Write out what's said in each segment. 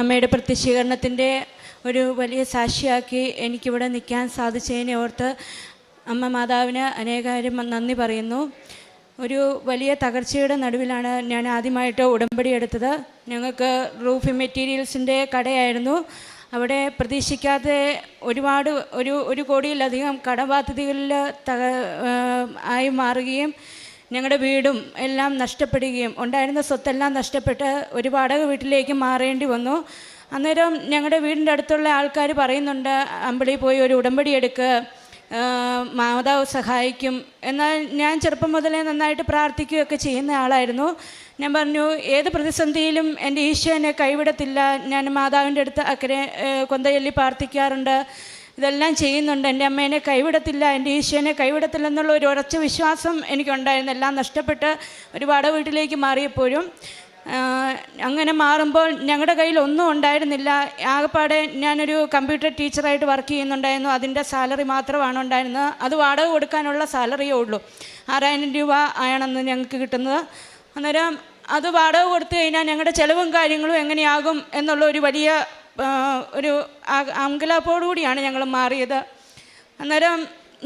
അമ്മയുടെ പ്രത്യക്ഷീകരണത്തിന്റെ ഒരു വലിയ സാക്ഷിയാക്കി എനിക്കിവിടെ നിൽക്കാൻ സാധിച്ചതിനെ ഓർത്ത് അമ്മ മാതാവിന് അനേകാര്യം നന്ദി പറയുന്നു. ഒരു വലിയ തകർച്ചയുടെ നടുവിലാണ് ഞാൻ ആദ്യമായിട്ട് ഉടമ്പടി എടുത്തത്. ഞങ്ങൾക്ക് റൂഫ് മെറ്റീരിയൽസിന്റെ കടയായിരുന്നു. അവിടെ പ്രതീക്ഷിക്കാതെ ഒരുപാട് ഒരു ഒരു കോടിയിലധികം കടബാധ്യതകളിൽ തക ആയി മാറുകയും ഞങ്ങളുടെ വീടും എല്ലാം നഷ്ടപ്പെടുകയും ഉണ്ടായിരുന്ന സ്വത്തെല്ലാം നഷ്ടപ്പെട്ട് ഒരു വാടക വീട്ടിലേക്ക് മാറേണ്ടി വന്നു. അന്നേരം ഞങ്ങളുടെ വീടിന്റെ അടുത്തുള്ള ആൾക്കാർ പറയുന്നുണ്ട് അമ്പിളി പോയി ഒരു ഉടമ്പടി എടുക്കുക മാതാവ് സഹായിക്കും. എന്നാൽ ഞാൻ ചെറുപ്പം മുതലേ നന്നായിട്ട് പ്രാർത്ഥിക്കുകയൊക്കെ ചെയ്യുന്ന ആളായിരുന്നു. ഞാൻ പറഞ്ഞു ഏത് പ്രതിസന്ധിയിലും എന്റെ ഈശോ എന്നെ കൈവിടത്തില്ല. ഞാൻ മാതാവിന്റെ അടുത്ത് അക്കരെ കൊന്തയല്ലി പ്രാർത്ഥിക്കാറുണ്ട്. ഇതെല്ലാം ചെയ്യുന്നുണ്ട്. എന്റെ അമ്മേനെ കൈവിടത്തില്ല എന്റെ ഈശോനെ കൈവിടത്തില്ല എന്നുള്ള ഒരു ഉറച്ച വിശ്വാസം എനിക്കുണ്ടായിരുന്നു. എല്ലാം നഷ്ടപ്പെട്ട് ഒരു വാടക വീട്ടിലേക്ക് മാറിയപ്പോഴും അങ്ങനെ മാറുമ്പോൾ ഞങ്ങളുടെ കയ്യിൽ ഒന്നും ഉണ്ടായിരുന്നില്ല. ആകെപ്പാടെ ഞാനൊരു കമ്പ്യൂട്ടർ ടീച്ചറായിട്ട് വർക്ക് ചെയ്യുന്നുണ്ടായിരുന്നു. അതിന്റെ സാലറി മാത്രമാണ് ഉണ്ടായിരുന്നത്. അത് വാടക കൊടുക്കാനുള്ള സാലറിയേ ഉള്ളൂ. ആറായിരം രൂപ ആണെന്ന് ഞങ്ങൾക്ക് കിട്ടുന്നത്. അന്നേരം അത് വാടക കൊടുത്തു കഴിഞ്ഞാൽ ഞങ്ങളുടെ ചിലവും കാര്യങ്ങളും എങ്ങനെയാകും എന്നുള്ള ഒരു വലിയ ഒരു അങ്കലാപ്പോടുകൂടിയാണ് ഞങ്ങൾ മാറിയത്. അന്നേരം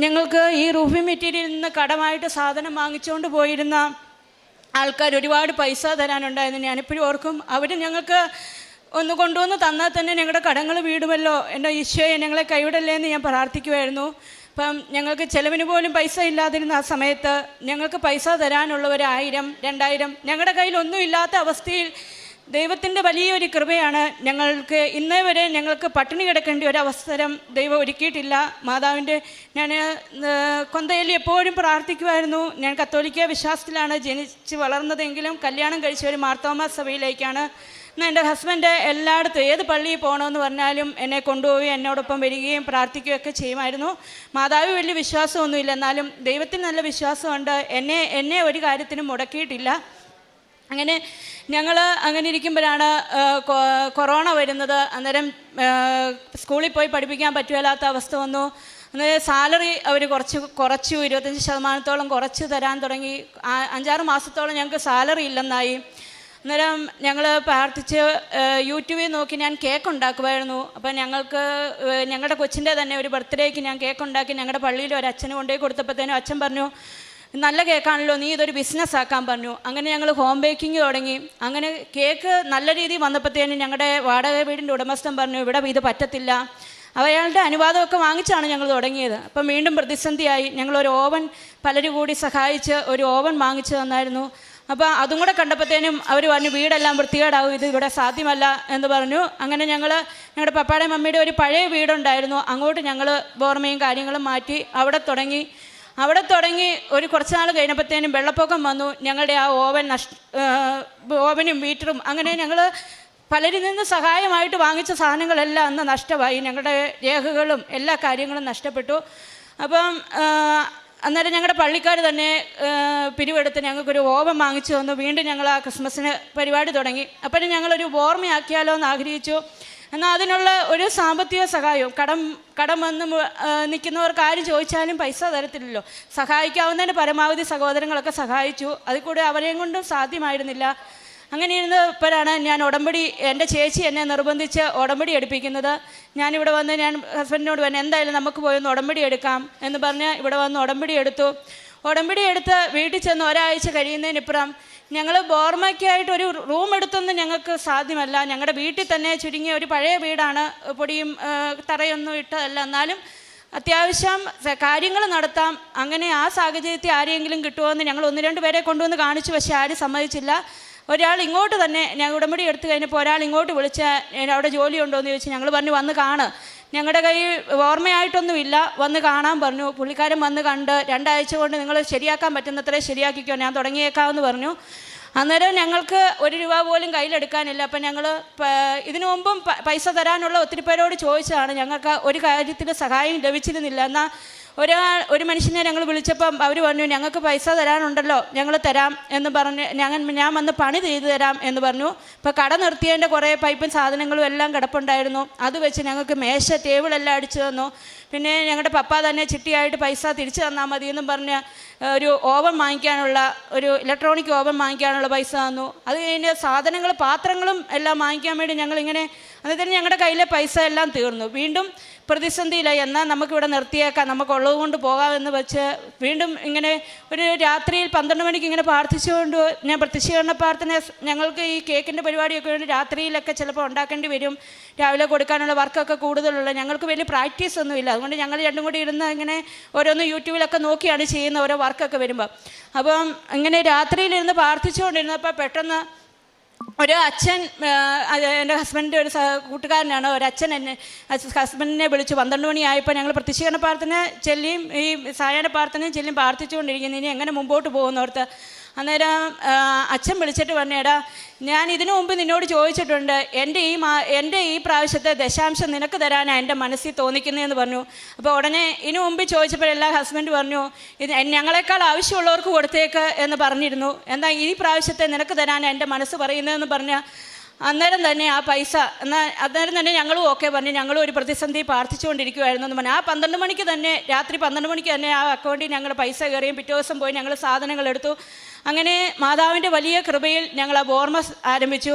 ഞങ്ങൾക്ക് ഈ റൂഫി മെറ്റീരിയലിൽ നിന്ന് കടമായിട്ട് സാധനം വാങ്ങിച്ചുകൊണ്ട് പോയിരുന്ന ആൾക്കാർ ഒരുപാട് പൈസ തരാനുണ്ടായിരുന്നു. ഞാനിപ്പോഴും ഓർക്കും അവർ ഞങ്ങൾക്ക് ഒന്ന് കൊണ്ടുവന്ന് തന്നാൽ തന്നെ ഞങ്ങളുടെ കടങ്ങൾ വീടുമല്ലോ എന്റെ ഈശോയെ ഞങ്ങളെ കൈവിടല്ലേ എന്ന് ഞാൻ പ്രാർത്ഥിക്കുമായിരുന്നു. അപ്പം ഞങ്ങൾക്ക് ചിലവിന് പോലും പൈസ ഇല്ലാതിരുന്ന ആ സമയത്ത് ഞങ്ങൾക്ക് പൈസ തരാനുള്ള ആയിരം രണ്ടായിരം ഞങ്ങളുടെ കയ്യിൽ ഒന്നും ഇല്ലാത്ത അവസ്ഥയിൽ ദൈവത്തിന്റെ വലിയൊരു കൃപയാണ് ഞങ്ങൾക്ക് ഇന്നേ വരെ ഞങ്ങൾക്ക് പട്ടിണി കിടക്കേണ്ട ഒരു അവസരം ദൈവം ഒരുക്കിയിട്ടില്ല. മാതാവിന്റെ ഞാൻ കൊന്തയിൽ എപ്പോഴും പ്രാർത്ഥിക്കുമായിരുന്നു. ഞാൻ കത്തോലിക്ക വിശ്വാസത്തിലാണ് ജനിച്ച് വളർന്നതെങ്കിലും കല്യാണം കഴിച്ച ഒരു മാർത്തോമ സഭയിലേക്കാണ്. എന്റെ ഹസ്ബൻഡ് എല്ലായിടത്തും ഏത് പള്ളിയിൽ പോകണമെന്ന് പറഞ്ഞാലും എന്നെ കൊണ്ടുപോയി എന്നോടൊപ്പം വരികയും പ്രാർത്ഥിക്കുകയൊക്കെ ചെയ്യുമായിരുന്നു. മാതാവ് വലിയ വിശ്വാസമൊന്നുമില്ല. എന്നാലും ദൈവത്തിന് നല്ല വിശ്വാസമുണ്ട്. എന്നെ എന്നെ ഒരു കാര്യത്തിനും മുടക്കിയിട്ടില്ല. അങ്ങനെ ഞങ്ങൾ അങ്ങനെ ഇരിക്കുമ്പോഴാണ് കൊറോണ വരുന്നത്. അന്നേരം സ്കൂളിൽ പോയി പഠിപ്പിക്കാൻ പറ്റുകയില്ലാത്ത അവസ്ഥ വന്നു. അന്നേരം സാലറി അവർ കുറച്ച് കുറച്ചു ഇരുപത്തഞ്ച് ശതമാനത്തോളം കുറച്ച് തരാൻ തുടങ്ങി. അഞ്ചാറ് മാസത്തോളം ഞങ്ങൾക്ക് സാലറി ഇല്ലെന്നായി. അന്നേരം ഞങ്ങൾ പ്രാർത്ഥിച്ച് യൂട്യൂബിൽ നോക്കി ഞാൻ കേക്ക് ഉണ്ടാക്കുമായിരുന്നു. അപ്പം ഞങ്ങൾക്ക് ഞങ്ങളുടെ കൊച്ചിന്റെ തന്നെ ഒരു ബർത്ത്ഡേക്ക് ഞാൻ കേക്ക് ഉണ്ടാക്കി ഞങ്ങളുടെ പള്ളിയിൽ ഒരു അച്ഛന് കൊണ്ടുപോയി കൊടുത്തപ്പോഴത്തേനും അച്ഛൻ പറഞ്ഞു നല്ല കേക്കാണല്ലോ നീ ഇതൊരു ബിസിനസ് ആക്കാൻ പറഞ്ഞു. അങ്ങനെ ഞങ്ങൾ ഹോം ബേക്കിംഗ് തുടങ്ങി. അങ്ങനെ കേക്ക് നല്ല രീതിയിൽ വന്നപ്പോഴത്തേനും ഞങ്ങളുടെ വാടക വീടിന്റെ ഉടമസ്ഥൻ പറഞ്ഞു ഇവിടെ ഇത് പറ്റത്തില്ല. അയാളുടെ അനുവാദമൊക്കെ വാങ്ങിച്ചാണ് ഞങ്ങൾ തുടങ്ങിയത്. അപ്പം വീണ്ടും പ്രതിസന്ധിയായി. ഞങ്ങളൊരു ഓവൻ പലരും കൂടി സഹായിച്ച് ഒരു ഓവൻ വാങ്ങിച്ചു തന്നായിരുന്നു. അപ്പോൾ അതും കൂടെ കണ്ടപ്പോഴത്തേനും അവർ പറഞ്ഞു വീടെല്ലാം വൃത്തികേടാവും ഇത് ഇവിടെ സാധ്യമല്ല എന്ന് പറഞ്ഞു. അങ്ങനെ ഞങ്ങൾ ഞങ്ങളുടെ പപ്പാടെ മമ്മിയുടെ ഒരു പഴയ വീടുണ്ടായിരുന്നു. അങ്ങോട്ട് ഞങ്ങൾ ബോർമയും കാര്യങ്ങളും മാറ്റി അവിടെ തുടങ്ങി. അവിടെ തുടങ്ങി ഒരു കുറച്ച് നാൾ കഴിഞ്ഞപ്പോഴത്തേനും വെള്ളപ്പൊക്കം വന്നു. ഞങ്ങളുടെ ആ ഓവൻ നഷ്ട ഓവനും മീറ്ററും അങ്ങനെ ഞങ്ങൾ പലരിൽ നിന്ന് സഹായമായിട്ട് വാങ്ങിച്ച സാധനങ്ങളെല്ലാം അന്ന് നഷ്ടമായി. ഞങ്ങളുടെ രേഖകളും എല്ലാ കാര്യങ്ങളും നഷ്ടപ്പെട്ടു. അപ്പം അന്നേരം ഞങ്ങളുടെ പള്ളിക്കാർ തന്നെ പിരിവെടുത്ത് ഞങ്ങൾക്കൊരു ഓവൻ വാങ്ങിച്ചു തന്നു. വീണ്ടും ഞങ്ങൾ ആ ക്രിസ്മസിന് പരിപാടി തുടങ്ങി. അപ്പോഴും ഞങ്ങളൊരു ഓർമ്മയാക്കിയാലോ എന്ന് ആഗ്രഹിച്ചു. എന്നാൽ അതിനുള്ള ഒരു സാമ്പത്തിക സഹായവും. കടം കടം വന്ന് നിൽക്കുന്നവർക്ക് ആര് ചോദിച്ചാലും പൈസ തരത്തില്ലല്ലോ. സഹായിക്കാവുന്നതിന് പരമാവധി സഹോദരങ്ങളൊക്കെ സഹായിച്ചു. അതിൽ കൂടെ അവരെയും കൊണ്ടും സാധ്യമായിരുന്നില്ല. അങ്ങനെ ഇരുന്നപ്പോഴാണ് ഞാൻ ഉടമ്പടി എന്റെ ചേച്ചി എന്നെ നിർബന്ധിച്ച് ഉടമ്പടി എടുപ്പിക്കുന്നത്. ഞാനിവിടെ വന്ന് ഞാൻ ഹസ്ബൻഡിനോട് പറഞ്ഞു എന്തായാലും നമുക്ക് പോയി ഒന്ന് ഉടമ്പടി എടുക്കാം എന്ന് പറഞ്ഞ് ഇവിടെ വന്ന് ഉടമ്പടി എടുത്തു. ഉടമ്പടി എടുത്ത് വീട്ടിൽ ചെന്ന് ഒരാഴ്ച കഴിയുന്നതിനിപ്പുറം ഞങ്ങൾ ബോർമയ്ക്കായിട്ട് ഒരു റൂം എടുത്തൊന്നും ഞങ്ങൾക്ക് സാധ്യമല്ല. ഞങ്ങളുടെ വീട്ടിൽ തന്നെ ചുരുങ്ങിയ ഒരു പഴയ വീടാണ്. പൊടിയും തറയൊന്നും ഇട്ടതല്ല. എന്നാലും അത്യാവശ്യം കാര്യങ്ങൾ നടത്താം. അങ്ങനെ ആ സാഹചര്യത്തിൽ ആരെങ്കിലും കിട്ടുമോ ഞങ്ങൾ ഒന്ന് രണ്ട് പേരെ കൊണ്ടുവന്ന് കാണിച്ചു. പക്ഷേ ആരും സമ്മതിച്ചില്ല. ഒരാൾ ഇങ്ങോട്ട് തന്നെ ഞാൻ ഉടമ്പടി എടുത്തു കഴിഞ്ഞപ്പോൾ ഒരാൾ ഇങ്ങോട്ട് വിളിച്ച "ഏ, അവിടെ ജോലി ഉണ്ടോ എന്ന് ചോദിച്ചു ഞങ്ങൾ പറഞ്ഞു വന്ന് കാണ്. ഞങ്ങളുടെ കയ്യിൽ ഓർമ്മയായിട്ടൊന്നുമില്ല. വന്ന് കാണാൻ പറഞ്ഞു. പുള്ളിക്കാരൻ വന്ന് കണ്ട് രണ്ടാഴ്ച കൊണ്ട് നിങ്ങൾ ശരിയാക്കാൻ പറ്റുന്നത്രേ ശരിയാക്കിക്കോ ഞാൻ തുടങ്ങിയേക്കാമെന്ന് പറഞ്ഞു. അന്നേരം ഞങ്ങൾക്ക് ഒരു രൂപ പോലും കയ്യിലെടുക്കാനില്ല. അപ്പം ഞങ്ങൾ ഇതിനു മുമ്പും പൈസ തരാനുള്ള ഒത്തിരി പേരോട് ചോദിച്ചതാണ്. ഞങ്ങൾക്ക് ഒരു കാര്യത്തിൽ സഹായം ലഭിച്ചിരുന്നില്ല. എന്നാൽ ഒരാൾ ഒരു മനുഷ്യനെ ഞങ്ങൾ വിളിച്ചപ്പം അവർ പറഞ്ഞു ഞങ്ങൾക്ക് പൈസ തരാനുണ്ടല്ലോ ഞങ്ങൾ തരാം എന്ന് പറഞ്ഞ് ഞങ്ങൾ ഞാൻ വന്ന് പണി ചെയ്തു തരാം എന്ന് പറഞ്ഞു. ഇപ്പോൾ കട നിർത്തിയതിന്റെ കുറേ പൈപ്പും സാധനങ്ങളും എല്ലാം കിടപ്പുണ്ടായിരുന്നു. അത് വെച്ച് ഞങ്ങൾക്ക് മേശ ടേബിളെല്ലാം അടിച്ചു തന്നു. പിന്നെ ഞങ്ങളുടെ പപ്പ തന്നെ ചിട്ടിയായിട്ട് പൈസ തിരിച്ചു തന്നാൽ മതി എന്നും പറഞ്ഞ് ഒരു ഓവൻ വാങ്ങിക്കാനുള്ള ഒരു ഇലക്ട്രോണിക് ഓവൻ വാങ്ങിക്കാനുള്ള പൈസ തന്നു. അത് കഴിഞ്ഞ് സാധനങ്ങൾ പാത്രങ്ങളും എല്ലാം വാങ്ങിക്കാൻ വേണ്ടി ഞങ്ങളിങ്ങനെ അന്നേരം ഞങ്ങളുടെ കയ്യിലെ പൈസ എല്ലാം തീർന്നു. വീണ്ടും പ്രതിസന്ധിയിലായി. എന്നാൽ നമുക്കിവിടെ നിർത്തിയേക്കാം. നമുക്കുള്ളത് കൊണ്ട് പോകാമെന്ന് വെച്ച് വീണ്ടും ഇങ്ങനെ ഒരു രാത്രിയിൽ പന്ത്രണ്ട് മണിക്ക് ഇങ്ങനെ പ്രാർത്ഥിച്ചുകൊണ്ട് ഞാൻ പ്രത്യക്ഷീകരണ പ്രാർത്ഥന ഞങ്ങൾക്ക് ഈ കേക്കിന്റെ പരിപാടിയൊക്കെ വേണ്ടി രാത്രിയിലൊക്കെ ചിലപ്പോൾ ഉണ്ടാക്കേണ്ടി വരും. രാവിലെ കൊടുക്കാനുള്ള വർക്കൊക്കെ കൂടുതലുള്ള. ഞങ്ങൾക്ക് വലിയ പ്രാക്ടീസ് ഒന്നുമില്ല അതുകൊണ്ട് ഞങ്ങൾ രണ്ടും കൂടി ഇരുന്ന് ഇങ്ങനെ ഓരോന്ന് യൂട്യൂബിലൊക്കെ നോക്കിയാണ് ചെയ്യുന്ന ഓരോ വർക്കൊക്കെ വരുമ്പോൾ അപ്പം ഇങ്ങനെ രാത്രിയിലിരുന്ന് പ്രാർത്ഥിച്ചുകൊണ്ടിരുന്നപ്പോൾ പെട്ടെന്ന് ഒരു അച്ഛൻ എന്റെ ഹസ്ബൻഡിന്റെ ഒരു കൂട്ടുകാരനാണ്. ഒരു അച്ഛൻ എന്നെ ഹസ്ബൻഡിനെ വിളിച്ചു. പന്ത്രണ്ട് മണിയായപ്പോൾ ഞങ്ങൾ പ്രത്യക്ഷീകരണ പ്രാർത്ഥന ചെല്ലിയും ഈ സായാഹ്ന പ്രാർത്ഥനയും ചെല്ലിയും പ്രാർത്ഥിച്ചുകൊണ്ടിരിക്കുന്നു. ഇനി എങ്ങനെ മുമ്പോട്ട് പോകുന്നോർത്ത്. അന്നേരം അച്ഛൻ വിളിച്ചിട്ട് പറഞ്ഞേടാ ഞാൻ ഇതിനു മുമ്പ് നിന്നോട് ചോദിച്ചിട്ടുണ്ട് എന്റെ ഈ മാ എന്റെ ഈ പ്രാവശ്യത്തെ ദശാംശം നിനക്ക് തരാനാണ് എന്റെ മനസ്സിൽ തോന്നിക്കുന്നതെന്ന് പറഞ്ഞു. അപ്പോൾ ഉടനെ ഇതിനു മുമ്പ് ചോദിച്ചപ്പോഴെല്ലാം ഹസ്ബൻഡ് പറഞ്ഞു ഇത് ഞങ്ങളെക്കാൾ ആവശ്യമുള്ളവർക്ക് കൊടുത്തേക്ക് എന്ന് പറഞ്ഞിരുന്നു. എന്നാൽ ഈ പ്രാവശ്യത്തെ നിനക്ക് തരാനാണ് എന്റെ മനസ്സ് പറയുന്നതെന്ന് പറഞ്ഞാൽ അന്നേരം തന്നെ ആ പൈസ എന്നാൽ അന്നേരം തന്നെ ഞങ്ങളും ഓക്കെ പറഞ്ഞു. ഞങ്ങളും ഒരു പ്രതിസന്ധി പ്രാർത്ഥിച്ചുകൊണ്ടിരിക്കുമായിരുന്നു എന്ന് പറഞ്ഞു. ആ പന്ത്രണ്ട് മണിക്ക് തന്നെ രാത്രി പന്ത്രണ്ട് മണിക്ക് തന്നെ ആ അക്കൗണ്ടിൽ ഞങ്ങൾ പൈസ കയറിയും പിറ്റേ ദിവസം പോയി ഞങ്ങൾ സാധനങ്ങൾ എടുത്തു. അങ്ങനെ മാതാവിന്റെ വലിയ കൃപയിൽ ഞങ്ങൾ ആ ബോർമസ് ആരംഭിച്ചു.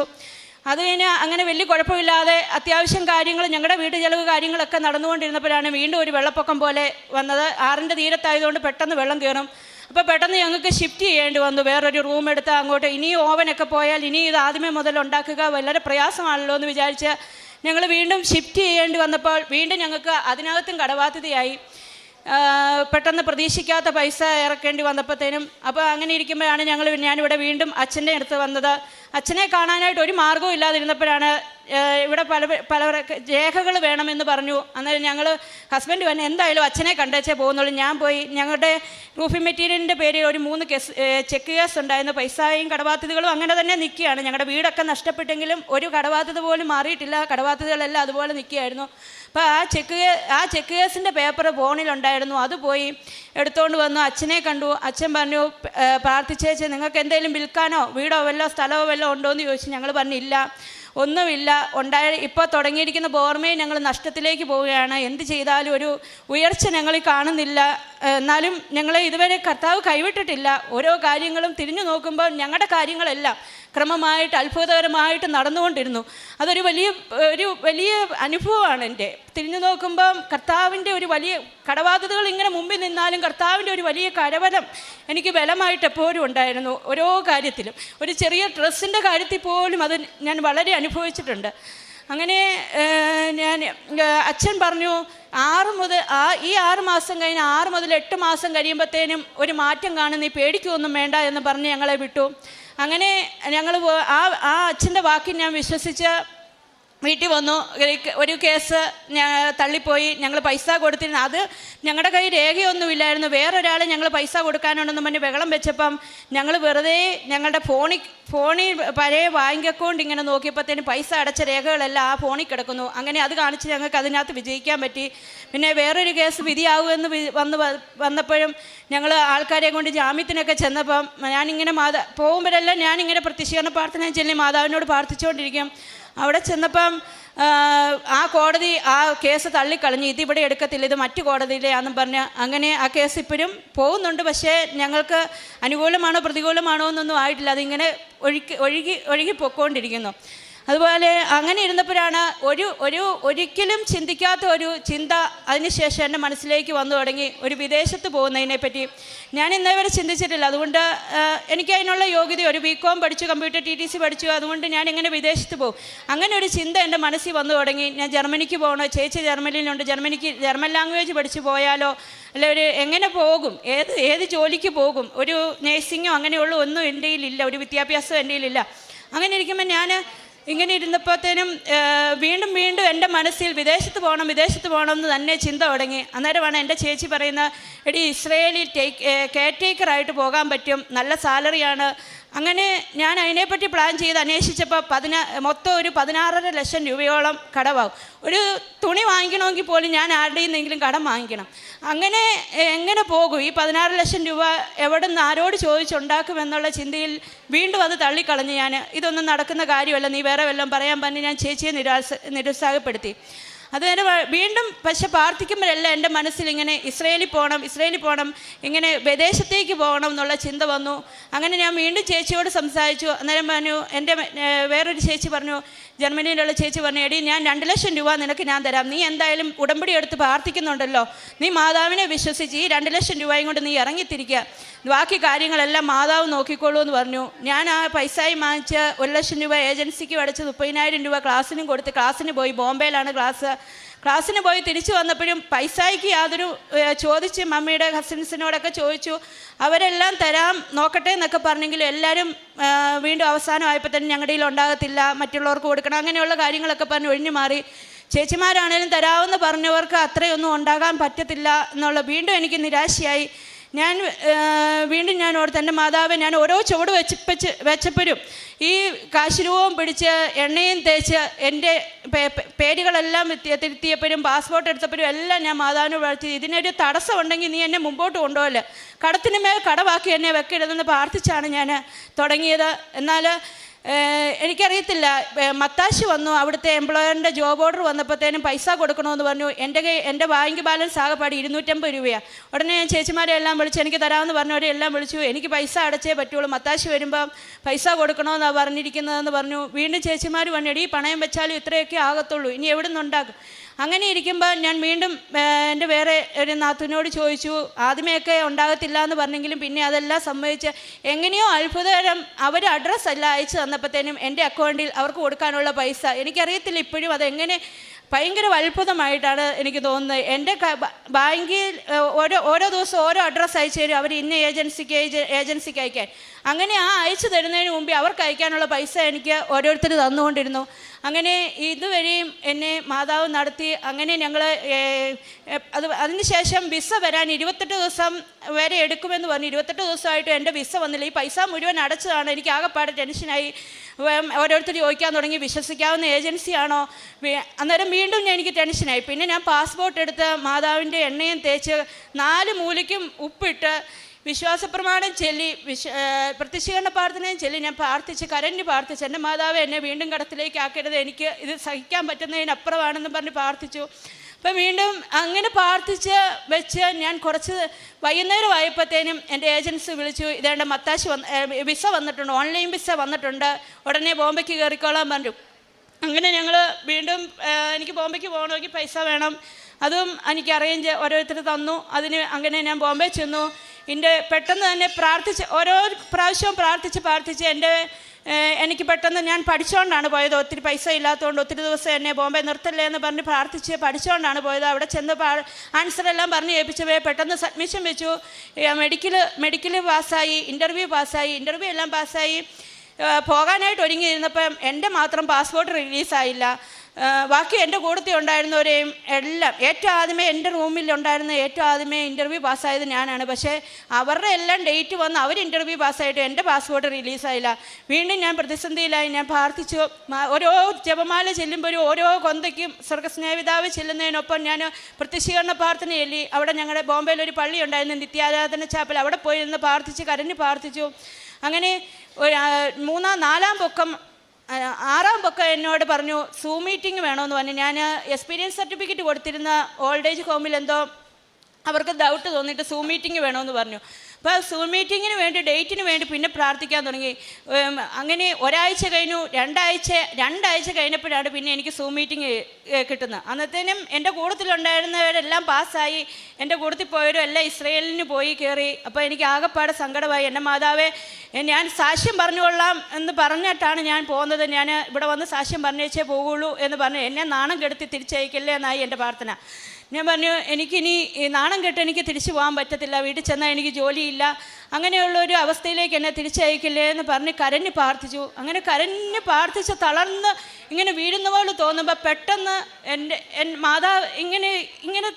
അത് കഴിഞ്ഞ് അങ്ങനെ വലിയ കുഴപ്പമില്ലാതെ അത്യാവശ്യം കാര്യങ്ങൾ ഞങ്ങളുടെ വീട്ടു ചെലവ് കാര്യങ്ങളൊക്കെ നടന്നുകൊണ്ടിരുന്നപ്പോഴാണ് വീണ്ടും ഒരു വെള്ളപ്പൊക്കം പോലെ വന്നത്. ആറിന്റെ തീരത്തായതുകൊണ്ട് പെട്ടെന്ന് വെള്ളം കയറും. അപ്പോൾ പെട്ടെന്ന് ഞങ്ങൾക്ക് ഷിഫ്റ്റ് ചെയ്യേണ്ടി വന്നു. വേറൊരു റൂം എടുത്ത് അങ്ങോട്ട് ഇനി ഓവനൊക്കെ പോയാൽ ഇനി ഇത് ആദ്യമേ മുതൽ ഉണ്ടാക്കുക. വളരെ പ്രയാസമാണല്ലോ എന്ന് വിചാരിച്ച് ഞങ്ങൾ വീണ്ടും ഷിഫ്റ്റ് ചെയ്യേണ്ടി വന്നപ്പോൾ വീണ്ടും ഞങ്ങൾക്ക് അതിനകത്തും കടബാധ്യതയായി. പെട്ടെന്ന് പ്രതീക്ഷിക്കാത്ത പൈസ ഇറക്കേണ്ടി വന്നപ്പോഴത്തേനും അപ്പോൾ അങ്ങനെ ഇരിക്കുമ്പോഴാണ് ഞങ്ങൾ ഞാനിവിടെ വീണ്ടും അച്ഛന്റെ അടുത്ത് വന്നത്. അച്ഛനെ കാണാനായിട്ട് ഒരു മാർഗവും ഇല്ലാതിരുന്നപ്പോഴാണ് ഇവിടെ പല പല രേഖകൾ വേണമെന്ന് പറഞ്ഞു. അന്നേരം ഞങ്ങൾ ഹസ്ബൻഡ് വന്നെ എന്തായാലും അച്ഛനെ കണ്ടേച്ചേ പോകുന്നുള്ളൂ. ഞാൻ പോയി ഞങ്ങളുടെ റൂഫിംഗ് മെറ്റീരിയലിന്റെ പേരിൽ ഒരു മൂന്ന് കേസ് ചെക്ക് കേസ് ഉണ്ടായിരുന്നു. പൈസയും കടബാധ്യതകളും അങ്ങനെ തന്നെ നിൽക്കുകയാണ്. ഞങ്ങളുടെ വീടൊക്കെ നഷ്ടപ്പെട്ടെങ്കിലും ഒരു കടബാധ്യത പോലും മാറിയിട്ടില്ല. കടബാധ്യതകളെല്ലാം അതുപോലെ നിൽക്കുകയായിരുന്നു. അപ്പോൾ ആ ചെക്ക് ആ ചെക്ക് കേസിന്റെ പേപ്പർ ഫോണിലുണ്ടായിരുന്നു. അത് പോയി എടുത്തുകൊണ്ട് വന്നു. അച്ഛനെ കണ്ടു. അച്ഛൻ പറഞ്ഞു "ഏ, പ്രാർത്ഥിച്ചേച്ച് നിങ്ങൾക്ക് എന്തെങ്കിലും വിൽക്കാനോ വീടോ വല്ലോ സ്ഥലമോ വല്ലോ ഉണ്ടോ എന്ന് ചോദിച്ചു ഞങ്ങൾ പറഞ്ഞില്ല. ഒന്നുമില്ല. ഉണ്ടായ ഇപ്പോൾ തുടങ്ങിയിരിക്കുന്ന ബോർമയെ ഞങ്ങൾ നഷ്ടത്തിലേക്ക് പോവുകയാണ്. എന്ത് ചെയ്താലും ഒരു ഉയർച്ച ഞങ്ങൾ കാണുന്നില്ല. എന്നാലും ഞങ്ങളെ ഇതുവരെ കർത്താവ് കൈവിട്ടിട്ടില്ല. ഓരോ കാര്യങ്ങളും തിരിഞ്ഞു നോക്കുമ്പോൾ ഞങ്ങളുടെ കാര്യങ്ങളെല്ലാം ക്രമമായിട്ട് അത്ഭുതകരമായിട്ട് നടന്നുകൊണ്ടിരുന്നു. അതൊരു വലിയ ഒരു വലിയ അനുഭവമാണ് എന്റെ. തിരിഞ്ഞു നോക്കുമ്പം കർത്താവിന്റെ ഒരു വലിയ കടബാധ്യതകൾ ഇങ്ങനെ മുമ്പിൽ നിന്നാലും കർത്താവിന്റെ ഒരു വലിയ കരവലം എനിക്ക് ബലമായിട്ട് എപ്പോഴും ഉണ്ടായിരുന്നു ഓരോ കാര്യത്തിലും. ഒരു ചെറിയ ഡ്രസ്സിന്റെ കാര്യത്തിൽ പോലും അത് ഞാൻ വളരെ അനുഭവിച്ചിട്ടുണ്ട്. അങ്ങനെ ഞാൻ അച്ഛൻ പറഞ്ഞു ആറ് മുതൽ ആ ഈ ആറ് മാസം കഴിഞ്ഞ് ആറ് മുതൽ എട്ട് മാസം കഴിയുമ്പോഴത്തേനും ഒരു മാറ്റം കാണുന്ന നീ പേടിക്കൊന്നും വേണ്ട എന്ന് പറഞ്ഞ് ഞങ്ങളെ വിട്ടു. അങ്ങനെ ഞങ്ങൾ ആ ആ അച്ഛന്റെ വാക്കിൽ ഞാൻ വിശ്വസിച്ച് വീട്ടിൽ വന്നു. ഒരു- കേസ് തള്ളിപ്പോയി. ഞങ്ങൾ പൈസ കൊടുത്തിരുന്നു. അത് ഞങ്ങളുടെ കയ്യിൽ രേഖയൊന്നുമില്ലായിരുന്നു. വേറൊരാൾ ഞങ്ങൾ പൈസ കൊടുക്കാനുണ്ടെന്ന് പറഞ്ഞ് ബഹളം വെച്ചപ്പം ഞങ്ങൾ വെറുതെ ഞങ്ങളുടെ ഫോണിൽ ഫോണിൽ പഴയ ബാങ്ക് അക്കൗണ്ട് ഇങ്ങനെ നോക്കിയപ്പോഴത്തേനും പൈസ അടച്ച രേഖകളെല്ലാം ആ ഫോണിൽ കിടക്കുന്നു. അങ്ങനെ അത് കാണിച്ച് ഞങ്ങൾക്ക് അതിനകത്ത് വിജയിക്കാൻ പറ്റി. പിന്നെ വേറൊരു കേസ് വിധിയാവുമെന്ന് വന്ന് വന്നപ്പോഴും ഞങ്ങൾ ആൾക്കാരെ കൊണ്ട് ജാമ്യത്തിനൊക്കെ ചെന്നപ്പം ഞാനിങ്ങനെ മാതാ പോകുമ്പോഴെല്ലാം ഞാനിങ്ങനെ പ്രത്യക്ഷീകരണ പ്രാർത്ഥന ചൊല്ലി മാതാവിനോട് പ്രാർത്ഥിച്ചുകൊണ്ടിരിക്കും. അവിടെ ചെന്നപ്പം ആ, കോടതി ആ കേസ് തള്ളിക്കളഞ്ഞു. ഇതിവിടെ എടുക്കത്തില്ല ഇത് മറ്റു കോടതിയിലെയാണെന്നും പറഞ്ഞ് അങ്ങനെ ആ കേസ് ഇപ്പോഴും പോകുന്നുണ്ട്. പക്ഷേ ഞങ്ങൾക്ക് അനുകൂലമാണോ പ്രതികൂലമാണോ എന്നൊന്നും ആയിട്ടില്ല. അതിങ്ങനെ ഒഴുക്കി ഒഴുകി ഒഴുകി പൊക്കോണ്ടിരിക്കുന്നു അതുപോലെ അങ്ങനെ ഇരുന്നപ്പോഴാണ് ഒരു ഒരു ഒരിക്കലും ചിന്തിക്കാത്ത ഒരു ചിന്ത അതിനുശേഷം എന്റെ മനസ്സിലേക്ക് വന്നു തുടങ്ങി. ഒരു വിദേശത്ത് പോകുന്നതിനെപ്പറ്റി ഞാൻ ഇന്നേവരെ ചിന്തിച്ചിട്ടില്ല. അതുകൊണ്ട് എനിക്ക് അതിനുള്ള യോഗ്യത ഒരു ബി കോം പഠിച്ചു കമ്പ്യൂട്ടർ ടി ടി സി പഠിച്ചു. അതുകൊണ്ട് ഞാൻ ഇങ്ങനെ വിദേശത്ത് പോകും. അങ്ങനെ ഒരു ചിന്ത എന്റെ മനസ്സിൽ വന്നു തുടങ്ങി. ഞാൻ ജർമ്മനിക്ക് പോകണോ? ചേച്ചി ജർമ്മനിയിലുണ്ട്. ജർമ്മനിക്ക് ജർമ്മൻ ലാംഗ്വേജ് പഠിച്ചു പോയാലോ? അല്ല ഒരു എങ്ങനെ പോകും? ഏത് ഏത് ജോലിക്ക് പോകും? ഒരു നേഴ്സിങ്ങോ അങ്ങനെയുള്ള ഒന്നും എന്റെ കയ്യിലില്ല ഒരു വിദ്യാഭ്യാസം എന്റെ കയ്യിലില്ല അങ്ങനെ ഇരിക്കുമ്പോൾ ഞാൻ ഇങ്ങനെ ഇരുന്നപ്പോഴത്തേനും വീണ്ടും വീണ്ടും എന്റെ മനസ്സിൽ വിദേശത്ത് പോകണം വിദേശത്ത് പോകണം എന്ന് തന്നെ ചിന്ത തുടങ്ങി. അന്നേരമാണ് എന്റെ ചേച്ചി പറയുന്നത് എടി ഇസ്രയേലിൽ ടേക്ക് കെയർ ടേക്കറായിട്ട് പോകാൻ പറ്റും നല്ല സാലറിയാണ് അങ്ങനെ ഞാൻ അതിനെപ്പറ്റി പ്ലാൻ ചെയ്ത് അന്വേഷിച്ചപ്പോൾ പതിനാ മൊത്തം ഒരു പതിനാറര ലക്ഷം രൂപയോളം കടവാകും ഒരു തുണി വാങ്ങിക്കണമെങ്കിൽ പോലും ഞാൻ ആരുടെ നിന്നെങ്കിലും കടം വാങ്ങിക്കണം. അങ്ങനെ എങ്ങനെ പോകും? ഈ പതിനാറ് ലക്ഷം രൂപ എവിടെ നിന്ന് ആരോട് ചോദിച്ചുണ്ടാക്കുമെന്നുള്ള ചിന്തയിൽ വീണ്ടും അത് തള്ളിക്കളഞ്ഞ് ഞാൻ ഇതൊന്നും നടക്കുന്ന കാര്യമല്ല നീ വേറെ വല്ലതും പറയാൻ പറഞ്ഞ് ഞാൻ ചേച്ചിയെ നിരാസ നിരുത്സാഹപ്പെടുത്തി. അത് നേരെ വ- വീണ്ടും പക്ഷെ പ്രാർത്ഥിക്കുമ്പോഴല്ല എന്റെ മനസ്സിൽ ഇങ്ങനെ ഇസ്രയേലിൽ പോകണം ഇസ്രയേലിൽ പോകണം ഇങ്ങനെ വിദേശത്തേക്ക് പോകണം എന്നുള്ള ചിന്ത വന്നു. അങ്ങനെ ഞാൻ വീണ്ടും ചേച്ചിയോട് സംസാരിച്ചു. അന്നേരം പറഞ്ഞു എന്റെ വേറൊരു ചേച്ചി പറഞ്ഞു ജർമ്മനിയിലുള്ള ചേച്ചി പറഞ്ഞു എടി ഞാൻ രണ്ട് ലക്ഷം രൂപ നിനക്ക് ഞാൻ തരാം. നീ എന്തായാലും ഉടമ്പടി എടുത്ത് പ്രാർത്ഥിക്കുന്നുണ്ടല്ലോ. നീ മാതാവിനെ വിശ്വസിച്ച് ഈ രണ്ട് ലക്ഷം രൂപയും കൊണ്ട് നീ ഇറങ്ങിത്തിരിക്കുക ബാക്കി കാര്യങ്ങളെല്ലാം മാതാവ് നോക്കിക്കോളൂ എന്ന് പറഞ്ഞു. ഞാൻ ആ പൈസയും വാങ്ങിച്ച് ഒരു ലക്ഷം രൂപ ഏജൻസിക്ക് അടച്ച് മുപ്പതിനായിരം രൂപ ക്ലാസ്സിനും കൊടുത്ത് ക്ലാസ്സിന് പോയി. ബോംബെയിലാണ് ക്ലാസ്. ക്ലാസ്സിന് പോയി തിരിച്ചു വന്നപ്പോഴും പൈസയ്ക്ക് യാതൊരു ചോദിച്ച് മമ്മിയുടെ കസിൻസിനോടൊക്കെ ചോദിച്ചു അവരെല്ലാം തരാം നോക്കട്ടെ എന്നൊക്കെ പറഞ്ഞെങ്കിലും എല്ലാവരും വീണ്ടും അവസാനമായപ്പോൾ തന്നെ ഞങ്ങളുടെ കയ്യിൽ ഉണ്ടാകത്തില്ല മറ്റുള്ളവർക്ക് കൊടുക്കണം അങ്ങനെയുള്ള കാര്യങ്ങളൊക്കെ പറഞ്ഞ് ഒഴിഞ്ഞു മാറി. ചേച്ചിമാരാണേലും തരാമെന്ന് പറഞ്ഞവർക്ക് അത്രയൊന്നും ഉണ്ടാകാൻ പറ്റത്തില്ല എന്നുള്ള വീണ്ടും എനിക്ക് നിരാശയായി. ഞാൻ വീണ്ടും ഞാൻ ഓർത്ത് എന്റെ മാതാവ് ഞാൻ ഓരോ ചുവട് വെച്ച് വെച്ചപ്പോഴും ഈ കാശുരൂപവും പിടിച്ച് എണ്ണയും തേച്ച് എന്റെ പേരുകളെല്ലാം തിരുത്തി- തിരുത്തിയപ്പോഴും പാസ്പോർട്ട് എടുത്തപ്പോഴും എല്ലാം ഞാൻ മാതാവിനെ വളർത്തി. ഇതിനൊരു തടസ്സമുണ്ടെങ്കിൽ നീ എന്നെ മുമ്പോട്ട് കൊണ്ടുപോകല്ലേ? കടത്തിന് മേൽ കടവാക്കി എന്നെ വെക്കരുതെന്ന് പ്രാർത്ഥിച്ചാണ് ഞാൻ തുടങ്ങിയത്. എന്നാൽ എനിക്കറിയത്തില്ല. മത്താശ് വന്നു അവിടുത്തെ എംപ്ലോയറിന്റെ ജോബ് ഓർഡർ വന്നപ്പോഴത്തേനും പൈസ കൊടുക്കണമെന്ന് പറഞ്ഞു. എന്റെ കൈ എന്റെ ബാങ്ക് ബാലൻസ് ആകെപ്പാടി ഇരുന്നൂറ്റമ്പത് രൂപയാണ് ഉടനെ ഞാൻ ചേച്ചിമാരെ എല്ലാം വിളിച്ചു എനിക്ക് തരാമെന്ന് പറഞ്ഞവരെ എല്ലാം വിളിച്ചു. എനിക്ക് പൈസ അടച്ചേ പറ്റുള്ളൂ. മത്താശി വരുമ്പം പൈസ കൊടുക്കണമെന്നാണ് പറഞ്ഞിരിക്കുന്നതെന്ന് പറഞ്ഞു. വീണ്ടും ചേച്ചിമാർ പറഞ്ഞു എടീ പണയം വെച്ചാലും ഇത്രയൊക്കെ ആകത്തുള്ളൂ. ഇനി എവിടെ നിന്നുണ്ടാക്കും അങ്ങനെ ഇരിക്കുമ്പോൾ ഞാൻ വീണ്ടും എന്റെ വേറെ ഒരു നാത്തുവിനോട് ചോദിച്ചു ആദ്യമേയൊക്കെ ഉണ്ടാകത്തില്ല എന്ന് പറഞ്ഞെങ്കിലും പിന്നെ അതെല്ലാം സംഭവിച്ച് എങ്ങനെയോ അത്ഭുതകരം അവർ അഡ്രസ്സ് എല്ലാം അയച്ചു തന്നപ്പോഴത്തേനും എന്റെ അക്കൗണ്ടിൽ അവർക്ക് കൊടുക്കാനുള്ള പൈസ. എനിക്കറിയത്തില്ല ഇപ്പോഴും അതെങ്ങനെ ഭയങ്കര അത്ഭുതമായിട്ടാണ് എനിക്ക് തോന്നുന്നത്. എന്റെ ബാങ്കിൽ ഓരോ ഓരോ ദിവസം ഓരോ അഡ്രസ്സ് അയച്ചു തരും. അവർ ഇന്ന ഏജൻസിക്ക് ഏജ- ഏജൻസിക്ക് അയക്കാൻ. അങ്ങനെ ആ അയച്ചു തരുന്നതിന് മുമ്പേ അവർക്ക് അയക്കാനുള്ള പൈസ എനിക്ക് ഓരോരുത്തർ തന്നുകൊണ്ടിരുന്നു. അങ്ങനെ ഇതുവരെയും എന്നെ മാതാവ് നടത്തി. അങ്ങനെ ഞങ്ങൾ അത് അതിനുശേഷം വിസ വരാൻ ഇരുപത്തെട്ട് ദിവസം വരെ എടുക്കുമെന്ന് പറഞ്ഞു. ഇരുപത്തെട്ട് ദിവസമായിട്ട് എന്റെ വിസ വന്നില്ല. ഈ പൈസ മുഴുവൻ അടച്ചതാണ്. എനിക്ക് ആകെപ്പാടെ ടെൻഷനായി ഓരോരുത്തർ ചോദിക്കാൻ തുടങ്ങി വിശ്വസിക്കാവുന്ന ഏജൻസിയാണോ അന്നേരം വീണ്ടും ഞാൻ എനിക്ക് ടെൻഷനായി. പിന്നെ ഞാൻ പാസ്പോർട്ട് എടുത്ത് മാതാവിന്റെ എണ്ണയും തേച്ച് നാല് മൂലയ്ക്കും ഉപ്പിട്ട് വിശ്വാസപ്രമാണം ചൊല്ലി ഏഹ് പ്രത്യക്ഷീകരണ പ്രാർത്ഥനയും ചൊല്ലി ഞാൻ പ്രാർത്ഥിച്ച് കരഞ്ഞ് പ്രാർത്ഥിച്ച് എന്റെ മാതാവ് എന്നെ വീണ്ടും കടത്തിലേക്ക് ആക്കരുത്. എനിക്ക് ഇത് സഹിക്കാൻ പറ്റുന്നതിനപ്പുറമാണെന്ന് പറഞ്ഞ് പ്രാർത്ഥിച്ചു. അപ്പം വീണ്ടും അങ്ങനെ പ്രാർത്ഥിച്ച് വെച്ച് ഞാൻ കുറച്ച് വൈകുന്നേരം ആയപ്പോഴത്തേനും എന്റെ ഏജൻസി വിളിച്ചു ഇതേണ്ട മത്താശി വന്ന് വിസ വന്നിട്ടുണ്ട് ഓൺലൈൻ വിസ വന്നിട്ടുണ്ട് ഉടനെ ബോംബെക്ക് കയറിക്കോളാൻ പറഞ്ഞു. അങ്ങനെ ഞങ്ങൾ വീണ്ടും എനിക്ക് ബോംബെക്ക് പോകണമെങ്കിൽ പൈസ വേണം. അതും എനിക്ക് അറേഞ്ച് ഓരോരുത്തർ തന്നു. അതിന് അങ്ങനെ ഞാൻ ബോംബെ ചെന്നു. എന്റെ പെട്ടെന്ന് തന്നെ പ്രാർത്ഥിച്ച് ഓരോ പ്രാവശ്യവും പ്രാർത്ഥിച്ച് പ്രാർത്ഥിച്ച് എന്റെ എനിക്ക് പെട്ടെന്ന് ഞാൻ പഠിച്ചുകൊണ്ടാണ് പോയത്. ഒത്തിരി പൈസ ഇല്ലാത്തതുകൊണ്ട് ഒത്തിരി ദിവസം എന്നെ ബോംബെ നിർത്തല്ലേ എന്ന് പറഞ്ഞ് പ്രാർത്ഥിച്ച് പഠിച്ചുകൊണ്ടാണ് പോയത്. അവിടെ ചെന്ന് ആൻസർ എല്ലാം പറഞ്ഞ് ഏൽപ്പിച്ചവേ പെട്ടെന്ന് സബ്മിഷൻ വെച്ചു. മെഡിക്കൽ മെഡിക്കൽ പാസ്സായി ഇന്റർവ്യൂ പാസ്സായി ഇന്റർവ്യൂ എല്ലാം പാസ്സായി. പോകാനായിട്ട് ഒരുങ്ങിയിരുന്നപ്പം എന്റെ മാത്രം പാസ്പോർട്ട് റിലീസായില്ല ബാക്കി എന്റെ കൂട്ടത്തിൽ ഉണ്ടായിരുന്നവരെയും എല്ലാം ഏറ്റവും ആദ്യമേ എന്റെ റൂമിൽ ഉണ്ടായിരുന്ന ഏറ്റവും ആദ്യമേ ഇന്റർവ്യൂ പാസ്സായത് ഞാനാണ്. പക്ഷേ അവരുടെ എല്ലാം ഡേറ്റ് വന്ന് അവർ ഇന്റർവ്യൂ പാസ്സായിട്ട് എന്റെ പാസ്പോർട്ട് റിലീസായില്ല വീണ്ടും ഞാൻ പ്രതിസന്ധിയിലായി. ഞാൻ പ്രാർത്ഥിച്ചു. ഓരോ ജപമാല ചെല്ലുമ്പോഴും ഓരോ കൊന്തയ്ക്കും സ്വർഗസ്നേഹിതാവ് ചെല്ലുന്നതിനൊപ്പം ഞാൻ പ്രത്യക്ഷീകരണ പ്രാർത്ഥന ചെല്ലി. അവിടെ ഞങ്ങളുടെ ബോംബെയിൽ ഒരു പള്ളി ഉണ്ടായിരുന്നു നിത്യാരാധന ചാപ്പൽ. അവിടെ പോയി പ്രാർത്ഥിച്ച് കരഞ്ഞ് പ്രാർത്ഥിച്ചു. അങ്ങനെ മൂന്നാം നാലാം പൊക്കം ആറാം പൊക്കം എന്നോട് പറഞ്ഞു സൂം മീറ്റിംഗ് വേണമെന്ന് പറഞ്ഞു. ഞാൻ എക്സ്പീരിയൻസ് സർട്ടിഫിക്കറ്റ് കൊടുത്തിരുന്ന ഓൾഡ് ഏജ് ഹോമിൽ എന്തോ അവർക്ക് ഡൗട്ട് തോന്നിയിട്ട് സൂം മീറ്റിംഗ് വേണമെന്ന് പറഞ്ഞു. അപ്പോൾ സൂം മീറ്റിങ്ങിന് വേണ്ടി ഡേറ്റിന് വേണ്ടി പിന്നെ പ്രാർത്ഥിക്കാൻ തുടങ്ങി. അങ്ങനെ ഒരാഴ്ച കഴിഞ്ഞു രണ്ടാഴ്ച രണ്ടാഴ്ച കഴിഞ്ഞപ്പോഴാണ് പിന്നെ എനിക്ക് സൂം മീറ്റിംഗ് കിട്ടുന്നത്. അന്നത്തേനും എന്റെ കൂട്ടത്തിലുണ്ടായിരുന്നവരെല്ലാം പാസ്സായി. എന്റെ കൂട്ടത്തിൽ പോയവരും എല്ലാം ഇസ്രയേലിന് പോയി കയറി. അപ്പോൾ എനിക്ക് ആകെപ്പാടെ സങ്കടമായി. എന്റെ മാതാവേ ഞാൻ സാക്ഷ്യം പറഞ്ഞുകൊള്ളാം എന്ന് പറഞ്ഞിട്ടാണ് ഞാൻ പോകുന്നത്. ഞാൻ ഇവിടെ വന്ന് സാക്ഷ്യം പറഞ്ഞേച്ചേ പോകുള്ളൂ എന്ന് പറഞ്ഞു എന്നെ നാണം കെടുത്തി തിരിച്ചയക്കില്ലേ എന്നായി എന്റെ പ്രാർത്ഥന. ഞാൻ പറഞ്ഞു എനിക്കിനി നാണം കെട്ട് എനിക്ക് തിരിച്ചു പോകാൻ പറ്റത്തില്ല. വീട്ടിൽ ചെന്നാൽ എനിക്ക് ജോലിയില്ല. അങ്ങനെയുള്ള ഒരു അവസ്ഥയിലേക്ക് എന്നെ തിരിച്ചയക്കില്ലേ? എന്ന് പറഞ്ഞ് കരഞ്ഞ് പ്രാർത്ഥിച്ചു. അങ്ങനെ കരഞ്ഞ് പ്രാർത്ഥിച്ച് തളർന്ന് ഇങ്ങനെ വീഴുന്ന പോലെ തോന്നുമ്പോൾ പെട്ടെന്ന് എന്റെ എൻ മാതാവ് ഇങ്ങനെ ഇങ്ങനെ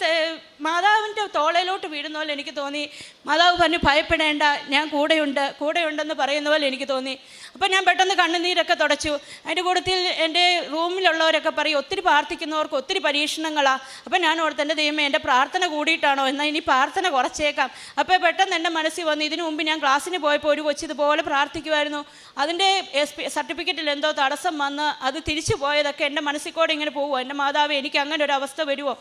മാതാവിന്റെ തോളയിലോട്ട് വീഴുന്ന പോലെ എനിക്ക് തോന്നി. മാതാവ് പറഞ്ഞു ഭയപ്പെടേണ്ട ഞാൻ കൂടെയുണ്ട് കൂടെയുണ്ടെന്ന് പറയുന്ന പോലെ എനിക്ക് തോന്നി. അപ്പോൾ ഞാൻ പെട്ടെന്ന് കണ്ണുനീരൊക്കെ തുടച്ചു. അതിന്റെ കൂട്ടത്തിൽ എന്റെ റൂമിലുള്ളവരൊക്കെ പറയും ഒത്തിരി പ്രാർത്ഥിക്കുന്നവർക്ക് ഒത്തിരി പരീക്ഷണങ്ങളാണ് അപ്പോൾ ഞാൻ ഓർത്ത് എന്റെ ദൈവമേ എന്റെ പ്രാർത്ഥന കൂടിയിട്ടാണോ? എന്നാൽ ഇനി പ്രാർത്ഥന കുറച്ചേക്കാം. അപ്പോൾ പെട്ടെന്ന് എന്റെ മനസ്സിൽ വന്നു ഇതിനു മുമ്പ് ഞാൻ ക്ലാസ്സിന് പോയപ്പോൾ ഒരു കൊച്ചു ഇതുപോലെ പ്രാർത്ഥിക്കുമായിരുന്നു അതിന്റെ സർട്ടിഫിക്കറ്റിൽ എന്തോ തടസ്സം വന്ന് അത് തിരിച്ചു പോയതൊക്കെ എന്റെ മനസ്സിൽ കൂടെ ഇങ്ങനെ പോകുമോ എന്റെ മാതാവ് എനിക്ക് അങ്ങനെ ഒരു അവസ്ഥ വരുമോ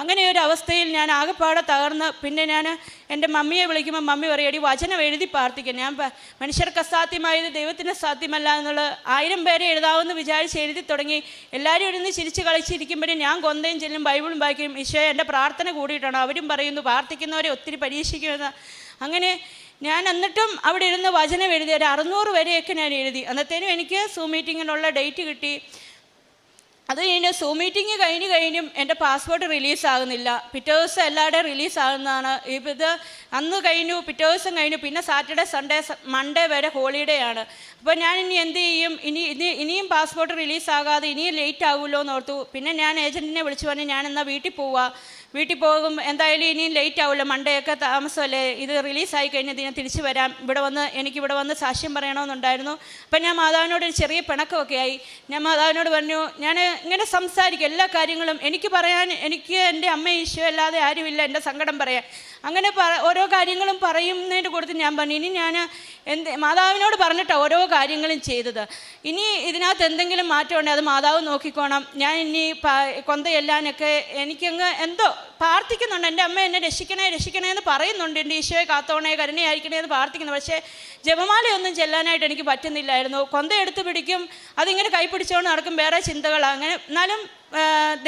അങ്ങനെ ഒരു അവസ്ഥയിൽ ഞാൻ ആകെപ്പാടെ തകർന്ന് പിന്നെ ഞാൻ എന്റെ മമ്മിയെ വിളിക്കുമ്പോൾ മമ്മി പറയും എടി വചനം എഴുതി പ്രാർത്ഥിക്കും. ഞാൻ മനുഷ്യർക്ക് അസാധ്യമായത് ദൈവത്തിന് സാധ്യമല്ല എന്നുള്ള ആയിരം പേരെ എഴുതാവുന്ന വിചാരിച്ച് എഴുതി തുടങ്ങി. എല്ലാവരും ഇരുന്ന് ചിരിച്ച് കളിച്ചിരിക്കുമ്പോഴും ഞാൻ കൊന്തയും ചെല്ലും ബൈബിളും വായിക്കും. ഈശോ എന്റെ പ്രാർത്ഥന കൂടിയിട്ടാണ്. അവരും പറയുന്നു പ്രാർത്ഥിക്കുന്നവരെ ഒത്തിരി പരീക്ഷിക്കുമെന്ന്. അങ്ങനെ ഞാൻ എന്നിട്ടും അവിടെ ഇരുന്ന് വചനം എഴുതി ഒരു അറുന്നൂറ് വരെയൊക്കെ ഞാൻ എഴുതി. അന്നത്തേനും എനിക്ക് സൂ മീറ്റിങ്ങിനുള്ള ഡേറ്റ് കിട്ടി. അത് കഴിഞ്ഞ് സൂം മീറ്റിംഗ് കഴിഞ്ഞ് കഴിഞ്ഞും എന്റെ പാസ്പോർട്ട് റിലീസാകുന്നില്ല പിറ്റേ ദിവസം എല്ലാവരുടെയും റിലീസാകുന്നതാണ് ഇത് അന്ന് കഴിഞ്ഞു പിറ്റേ ദിവസം കഴിഞ്ഞു. പിന്നെ സാറ്റർഡേ സൺഡേ മൺഡേ വരെ ഹോളിഡേ ആണ്. അപ്പോൾ ഞാൻ ഇനി എന്ത് ചെയ്യും? ഇനി ഇനി ഇനിയും പാസ്പോർട്ട് റിലീസാകാതെ ഇനിയും ലേറ്റ് ആകുമല്ലോ എന്ന് ഓർത്തു. പിന്നെ ഞാൻ ഏജന്റിനെ വിളിച്ചു പറഞ്ഞു ഞാൻ എന്നാൽ വീട്ടിൽ പോവാ വീട്ടിൽ പോകും. എന്തായാലും ഇനിയും ലേറ്റ് ആവില്ല മൺഡേ ഒക്കെ താമസമല്ലേ? ഇത് റിലീസായി കഴിഞ്ഞാൽ ഞാൻ തിരിച്ചു വരാം. ഇവിടെ വന്ന് എനിക്ക് ഇവിടെ വന്ന് സാക്ഷ്യം പറയണമെന്നുണ്ടായിരുന്നു. അപ്പം ഞാൻ മാതാവിനോട് ഒരു ചെറിയ പിണക്കമൊക്കെ ആയി. ഞാൻ മാതാവിനോട് പറഞ്ഞു ഞാൻ ഇങ്ങനെ സംസാരിക്കും. എല്ലാ കാര്യങ്ങളും എനിക്ക് പറയാൻ എനിക്ക് എന്റെ അമ്മ ഈശോ അല്ലാതെ ആരുമില്ല. എന്റെ സങ്കടം പറയാൻ. അങ്ങനെ ഓരോ കാര്യങ്ങളും പറയുന്നതിന്റെ കൊടുത്ത് ഞാൻ പറഞ്ഞു ഇനി ഞാൻ എന്ത് മാതാവിനോട് പറഞ്ഞിട്ടാണ് ഓരോ കാര്യങ്ങളും ചെയ്തത്. ഇനി ഇതിനകത്ത് എന്തെങ്കിലും മാറ്റം അത് മാതാവ് നോക്കിക്കോണം. ഞാൻ ഇനി കൊന്തയെല്ലാനൊക്കെ എനിക്കങ്ങ് എന്തോ പ്രാർത്ഥിക്കുന്നുണ്ട്. എന്റെ അമ്മ എന്നെ രക്ഷിക്കണേ രക്ഷിക്കണേ എന്ന് പറയുന്നുണ്ട്. എന്റെ ഈശോയെ കാത്തോണേ കരുണയായിരിക്കണേ എന്ന് പ്രാർത്ഥിക്കുന്നു. പക്ഷേ ജപമാലയൊന്നും ചെല്ലാനായിട്ട് എനിക്ക് പറ്റുന്നില്ലായിരുന്നു. കൊന്ത എടുത്ത് പിടിക്കും അതിങ്ങനെ കൈ പിടിച്ചുകൊണ്ട് നടക്കും. വേറെ ചിന്തകളാണ് അങ്ങനെ എന്നാലും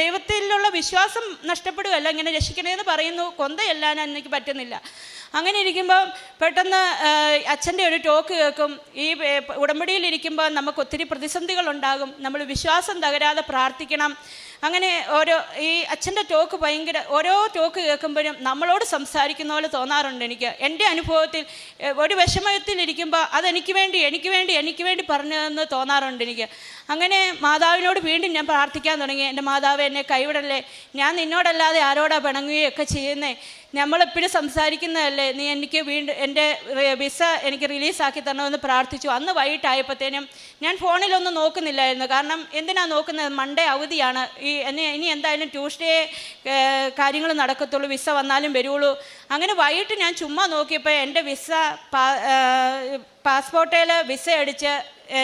ദൈവത്തിലുള്ള വിശ്വാസം നഷ്ടപ്പെടുകയല്ല ഇങ്ങനെ രക്ഷിക്കണേന്ന് പറയുന്നു കൊന്തയല്ലാൻ എനിക്ക് പറ്റുന്നില്ല. അങ്ങനെ ഇരിക്കുമ്പോൾ പെട്ടെന്ന് അച്ഛന്റെ ഒരു ടോക്ക് കേൾക്കും. ഈ ഉടമ്പടിയിലിരിക്കുമ്പോൾ നമുക്ക് ഒത്തിരി പ്രതിസന്ധികളുണ്ടാകും നമ്മൾ വിശ്വാസം തകരാതെ പ്രാർത്ഥിക്കണം. അങ്ങനെ ഓരോ ഈ അച്ഛന്റെ ടോക്ക് ഭയങ്കര ഓരോ ടോക്ക് കേൾക്കുമ്പോഴും നമ്മളോട് സംസാരിക്കുന്ന പോലെ തോന്നാറുണ്ട് എനിക്ക്. എന്റെ അനുഭവത്തിൽ ഒരു വിഷമത്തിലിരിക്കുമ്പോൾ അതെനിക്ക് വേണ്ടി എനിക്ക് വേണ്ടി എനിക്ക് വേണ്ടി പറഞ്ഞതെന്ന് തോന്നാറുണ്ട് എനിക്ക്. അങ്ങനെ മാതാവിനോട് വീണ്ടും ഞാൻ പ്രാർത്ഥിക്കാൻ തുടങ്ങി. എന്റെ മാതാവ് എന്നെ കൈവിടല്ലേ? ഞാൻ നിന്നോടല്ലാതെ ആരോടാ പിണങ്ങുകയൊക്കെ ചെയ്യുന്നേ? നമ്മളെപ്പോഴും സംസാരിക്കുന്നതല്ലേ? നീ എനിക്ക് വീണ്ടും എന്റെ വിസ എനിക്ക് റിലീസാക്കി തരണമെന്ന് പ്രാർത്ഥിച്ചു. അന്ന് വൈകിട്ടായപ്പോഴത്തേനും ഞാൻ ഫോണിലൊന്നും നോക്കുന്നില്ലായിരുന്നു. കാരണം എന്തിനാണ് നോക്കുന്നത്? മൺഡേ അവധിയാണ്. ഈ എന്നെ ഇനി എന്തായാലും ട്യൂസ്ഡേ കാര്യങ്ങൾ നടക്കത്തുള്ളൂ. വിസ വന്നാലും വരുള്ളൂ. അങ്ങനെ വൈകിട്ട് ഞാൻ ചുമ്മാ നോക്കിയപ്പോൾ എന്റെ വിസ പാസ്പോർട്ടേൽ വിസ അടിച്ച്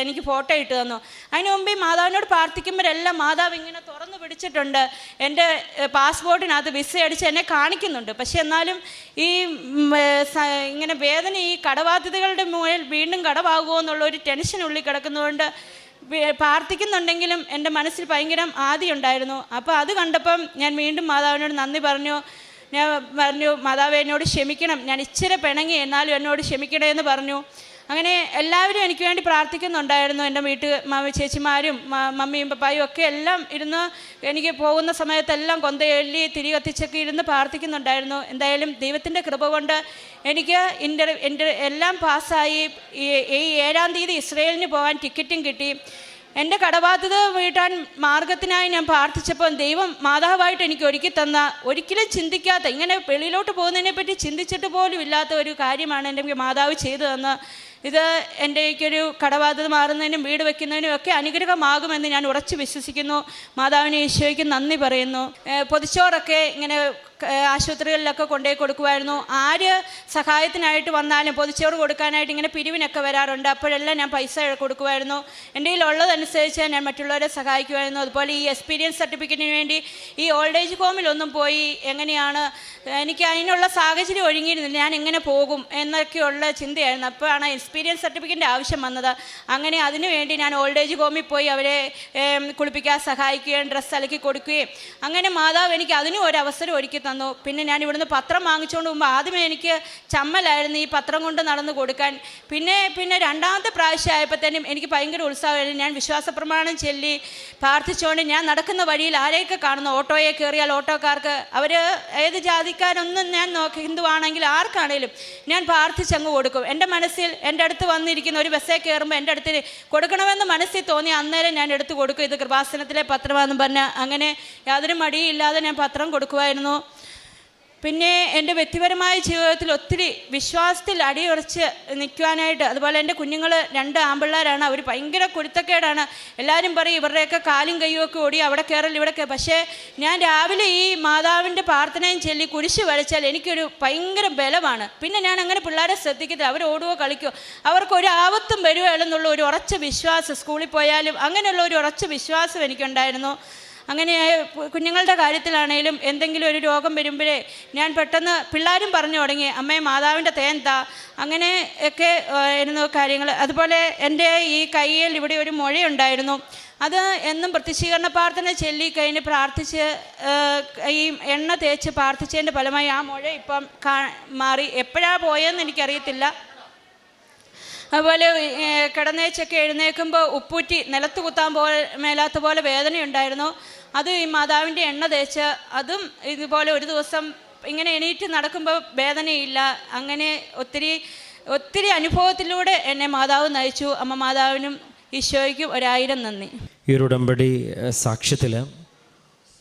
എനിക്ക് ഫോട്ടോ ഇട്ട് തന്നു. അതിന് മുമ്പ് ഈ മാതാവിനോട് പ്രാർത്ഥിക്കുമ്പോഴെല്ലാം മാതാവ് ഇങ്ങനെ തുറന്നു പിടിച്ചിട്ടുണ്ട്. എന്റെ പാസ്പോർട്ടിനകത്ത് വിസ അടിച്ച് എന്നെ കാണിക്കുന്നുണ്ട്. പക്ഷെ എന്നാലും ഈ ഇങ്ങനെ വേദന ഈ കടബാധ്യതകളുടെ മുകളിൽ വീണ്ടും കടവാകുമോ എന്നുള്ള ഒരു ടെൻഷൻ ഉള്ളിൽ കിടക്കുന്നതുകൊണ്ട് പ്രാർത്ഥിക്കുന്നുണ്ടെങ്കിലും എന്റെ മനസ്സിൽ ഭയങ്കര ആദിയുണ്ടായിരുന്നു അപ്പോൾ അത് കണ്ടപ്പം ഞാൻ വീണ്ടും മാതാവിനോട് നന്ദി പറഞ്ഞു. ഞാൻ പറഞ്ഞു മാതാവ് എന്നോട് ക്ഷമിക്കണം. ഞാൻ ഇച്ചിരി പിണങ്ങി എന്നാലും എന്നോട് ക്ഷമിക്കണേ എന്ന് പറഞ്ഞു. അങ്ങനെ എല്ലാവരും എനിക്ക് വേണ്ടി പ്രാർത്ഥിക്കുന്നുണ്ടായിരുന്നു. എന്റെ വീട്ടിൽ മാമി ചേച്ചിമാരും മമ്മിയും പപ്പായും ഒക്കെ എല്ലാം ഇരുന്ന് എനിക്ക് പോകുന്ന സമയത്തെല്ലാം കൊന്തയെള്ളി തിരി കത്തിച്ചൊക്കെ ഇരുന്ന് പ്രാർത്ഥിക്കുന്നുണ്ടായിരുന്നു. എന്തായാലും ദൈവത്തിന്റെ കൃപ കൊണ്ട് എനിക്ക് ഇന്റർ എന്റെ എല്ലാം പാസ്സായി. ഈ ഏഴാം തീയതി ഇസ്രയേലിന് പോകാൻ ടിക്കറ്റും കിട്ടി. എന്റെ കടബാധ്യത വീട്ടാൻ മാർഗത്തിനായി ഞാൻ പ്രാർത്ഥിച്ചപ്പോൾ ദൈവം മാതാവായിട്ട് എനിക്ക് ഒരുക്കി തന്ന ഒരിക്കലും ചിന്തിക്കാത്ത ഇങ്ങനെ വെളിയിലോട്ട് പോകുന്നതിനെപ്പറ്റി ചിന്തിച്ചിട്ട് പോലും ഇല്ലാത്ത ഒരു കാര്യമാണ് എന്റെ മാതാവ് ചെയ്തു തന്ന ഇത് എന്റെക്കൊരു കടബാധ്യത മാറുന്നതിനും വീട് വെക്കുന്നതിനും ഒക്കെ അനുഗ്രഹമാകുമെന്ന് ഞാൻ ഉറച്ചു വിശ്വസിക്കുന്നു. മാതാവിനെ ഈശോയ്ക്ക് നന്ദി പറയുന്നു. പൊതിച്ചോറൊക്കെ ഇങ്ങനെ ആശുപത്രികളിലൊക്കെ കൊണ്ടുപോയി കൊടുക്കുമായിരുന്നു. ആര് സഹായത്തിനായിട്ട് വന്നാലും പൊതിച്ചോറ് കൊടുക്കാനായിട്ട് ഇങ്ങനെ പിരിവിനൊക്കെ വരാറുണ്ട്. അപ്പോഴെല്ലാം ഞാൻ പൈസ കൊടുക്കുമായിരുന്നു. എന്റെ കയ്യിലുള്ളതനുസരിച്ച് ഞാൻ മറ്റുള്ളവരെ സഹായിക്കുമായിരുന്നു. അതുപോലെ ഈ എക്സ്പീരിയൻസ് സർട്ടിഫിക്കറ്റിന് വേണ്ടി ഈ ഓൾഡ് ഏജ് ഹോമിലൊന്നും പോയി എങ്ങനെയാണ് എനിക്ക് അതിനുള്ള സാഹചര്യം ഒഴുങ്ങിയിരുന്നില്ല ഞാൻ എങ്ങനെ പോകും എന്നൊക്കെയുള്ള ചിന്തയായിരുന്നു. അപ്പോഴാണ് എക്സ്പീരിയൻസ് സർട്ടിഫിക്കറ്റിന്റെ ആവശ്യം വന്നത്. അങ്ങനെ അതിനു വേണ്ടി ഞാൻ ഓൾഡ് ഏജ് ഹോമിൽ പോയി അവരെ കുളിപ്പിക്കാൻ സഹായിക്കുകയും ഡ്രസ്സ് അലക്കി കൊടുക്കുകയും. അങ്ങനെ മാതാവ് എനിക്ക് അതിനും ഒരു അവസരം ഒരുക്കി തന്നു. പിന്നെ ഞാൻ ഇവിടുന്ന് പത്രം വാങ്ങിച്ചുകൊണ്ട് പോകുമ്പോൾ ആദ്യമേ എനിക്ക് ചമ്മലായിരുന്നു ഈ പത്രം കൊണ്ട് നടന്ന് കൊടുക്കാൻ. പിന്നെ പിന്നെ രണ്ടാമത്തെ പ്രാവശ്യം ആയപ്പോഴത്തേനും എനിക്ക് ഭയങ്കര ഉത്സാഹമായിരുന്നു. ഞാൻ വിശ്വാസ പ്രമാണം ചൊല്ലി പ്രാർത്ഥിച്ചുകൊണ്ട് ഞാൻ നടക്കുന്ന വഴിയിൽ ആരെയൊക്കെ കാണുന്നു? ഓട്ടോയെ കയറിയാൽ ഓട്ടോക്കാർക്ക്. അവർ ഏത് ജാതിക്കാരൊന്നും ഞാൻ നോക്കി ഹിന്ദുവാണെങ്കിൽ ആർക്കാണേലും ഞാൻ പ്രാർത്ഥിച്ചങ്ങ് കൊടുക്കും. എന്റെ മനസ്സിൽ എന്റെ അടുത്ത് വന്നിരിക്കുന്ന ഒരു ബസ്സേ കയറുമ്പോൾ എന്റെ അടുത്ത് കൊടുക്കണമെന്ന് മനസ്സിൽ തോന്നി അന്നേരം ഞാൻ എടുത്ത് കൊടുക്കും. ഇത് കൃപാസനത്തിലെ പത്രമാണെന്ന് പറഞ്ഞ് അങ്ങനെ യാതൊരു മടിയില്ലാതെ ഞാൻ പത്രം കൊടുക്കുമായിരുന്നു. പിന്നെ എന്റെ വ്യക്തിപരമായ ജീവിതത്തിൽ ഒത്തിരി വിശ്വാസത്തിൽ അടിയുറച്ച് നിൽക്കുവാനായിട്ട് അതുപോലെ എന്റെ കുഞ്ഞുങ്ങൾ രണ്ട് ആമ്പിള്ളേരാണ്. അവർ ഭയങ്കര കുരുത്തക്കേടാണ്. എല്ലാവരും പറയും ഇവരുടെയൊക്കെ കാലും കയ്യും ഒക്കെ ഓടി അവിടെ കയറൽ ഇവിടെ കയറി പക്ഷേ ഞാൻ രാവിലെ ഈ മാതാവിന്റെ പ്രാർത്ഥനയും ചൊല്ലി കുരിശ് വരച്ചാൽ എനിക്കൊരു ഭയങ്കര ബലമാണ്. പിന്നെ ഞാൻ അങ്ങനെ പിള്ളേരെ ശ്രദ്ധിക്കത്തില്ല. അവർ ഓടുകയോ കളിക്കുകയോ അവർക്ക് ഒരു ആപത്തും വരുകയെന്നുള്ള ഒരു ഉറച്ച വിശ്വാസം സ്കൂളിൽ പോയാലും അങ്ങനെയുള്ള ഒരു ഉറച്ച വിശ്വാസം എനിക്കുണ്ടായിരുന്നു. അങ്ങനെ കുഞ്ഞുങ്ങളുടെ കാര്യത്തിലാണേലും എന്തെങ്കിലും ഒരു രോഗം വരുമ്പോഴേ ഞാൻ പെട്ടെന്ന് പിള്ളേരും പറഞ്ഞു തുടങ്ങി അമ്മേ മാതാവിന്റെ തേൻ താ. അങ്ങനെ ഒക്കെ ആയിരുന്നു കാര്യങ്ങൾ. അതുപോലെ എന്റെ ഈ കയ്യിൽ ഇവിടെ ഒരു മുഴയുണ്ടായിരുന്നു. അത് എന്നും പ്രത്യക്ഷീകരണ പ്രാർത്ഥന ചൊല്ലി കഴിഞ്ഞ് പ്രാർത്ഥിച്ച് ഈ എണ്ണ തേച്ച് പ്രാർത്ഥിച്ചതിന്റെ ഫലമായി ആ മുഴ ഇപ്പം മാറി. എപ്പോഴാണ് പോയതെന്ന് എനിക്കറിയത്തില്ല. അതുപോലെ കിടന്നേച്ചൊക്കെ എഴുന്നേൽക്കുമ്പോൾ ഉപ്പൂറ്റി നിലത്ത് കുത്താൻ പോലെ മേലാത്ത പോലെ വേദനയുണ്ടായിരുന്നു. അത് ഈ മാതാവിന്റെ എണ്ണ തേച്ച് അതും ഇതുപോലെ ഒരു ദിവസം ഇങ്ങനെ എണീറ്റ് നടക്കുമ്പോൾ വേദനയില്ല. അങ്ങനെ ഒത്തിരി ഒത്തിരി അനുഭവത്തിലൂടെ എന്നെ മാതാവ് നയിച്ചു. അമ്മ മാതാവിനും ഈശോയ്ക്കും ഒരായിരം നന്ദി. ഈ ഒരു ഉടമ്പടി സാക്ഷ്യത്തിൽ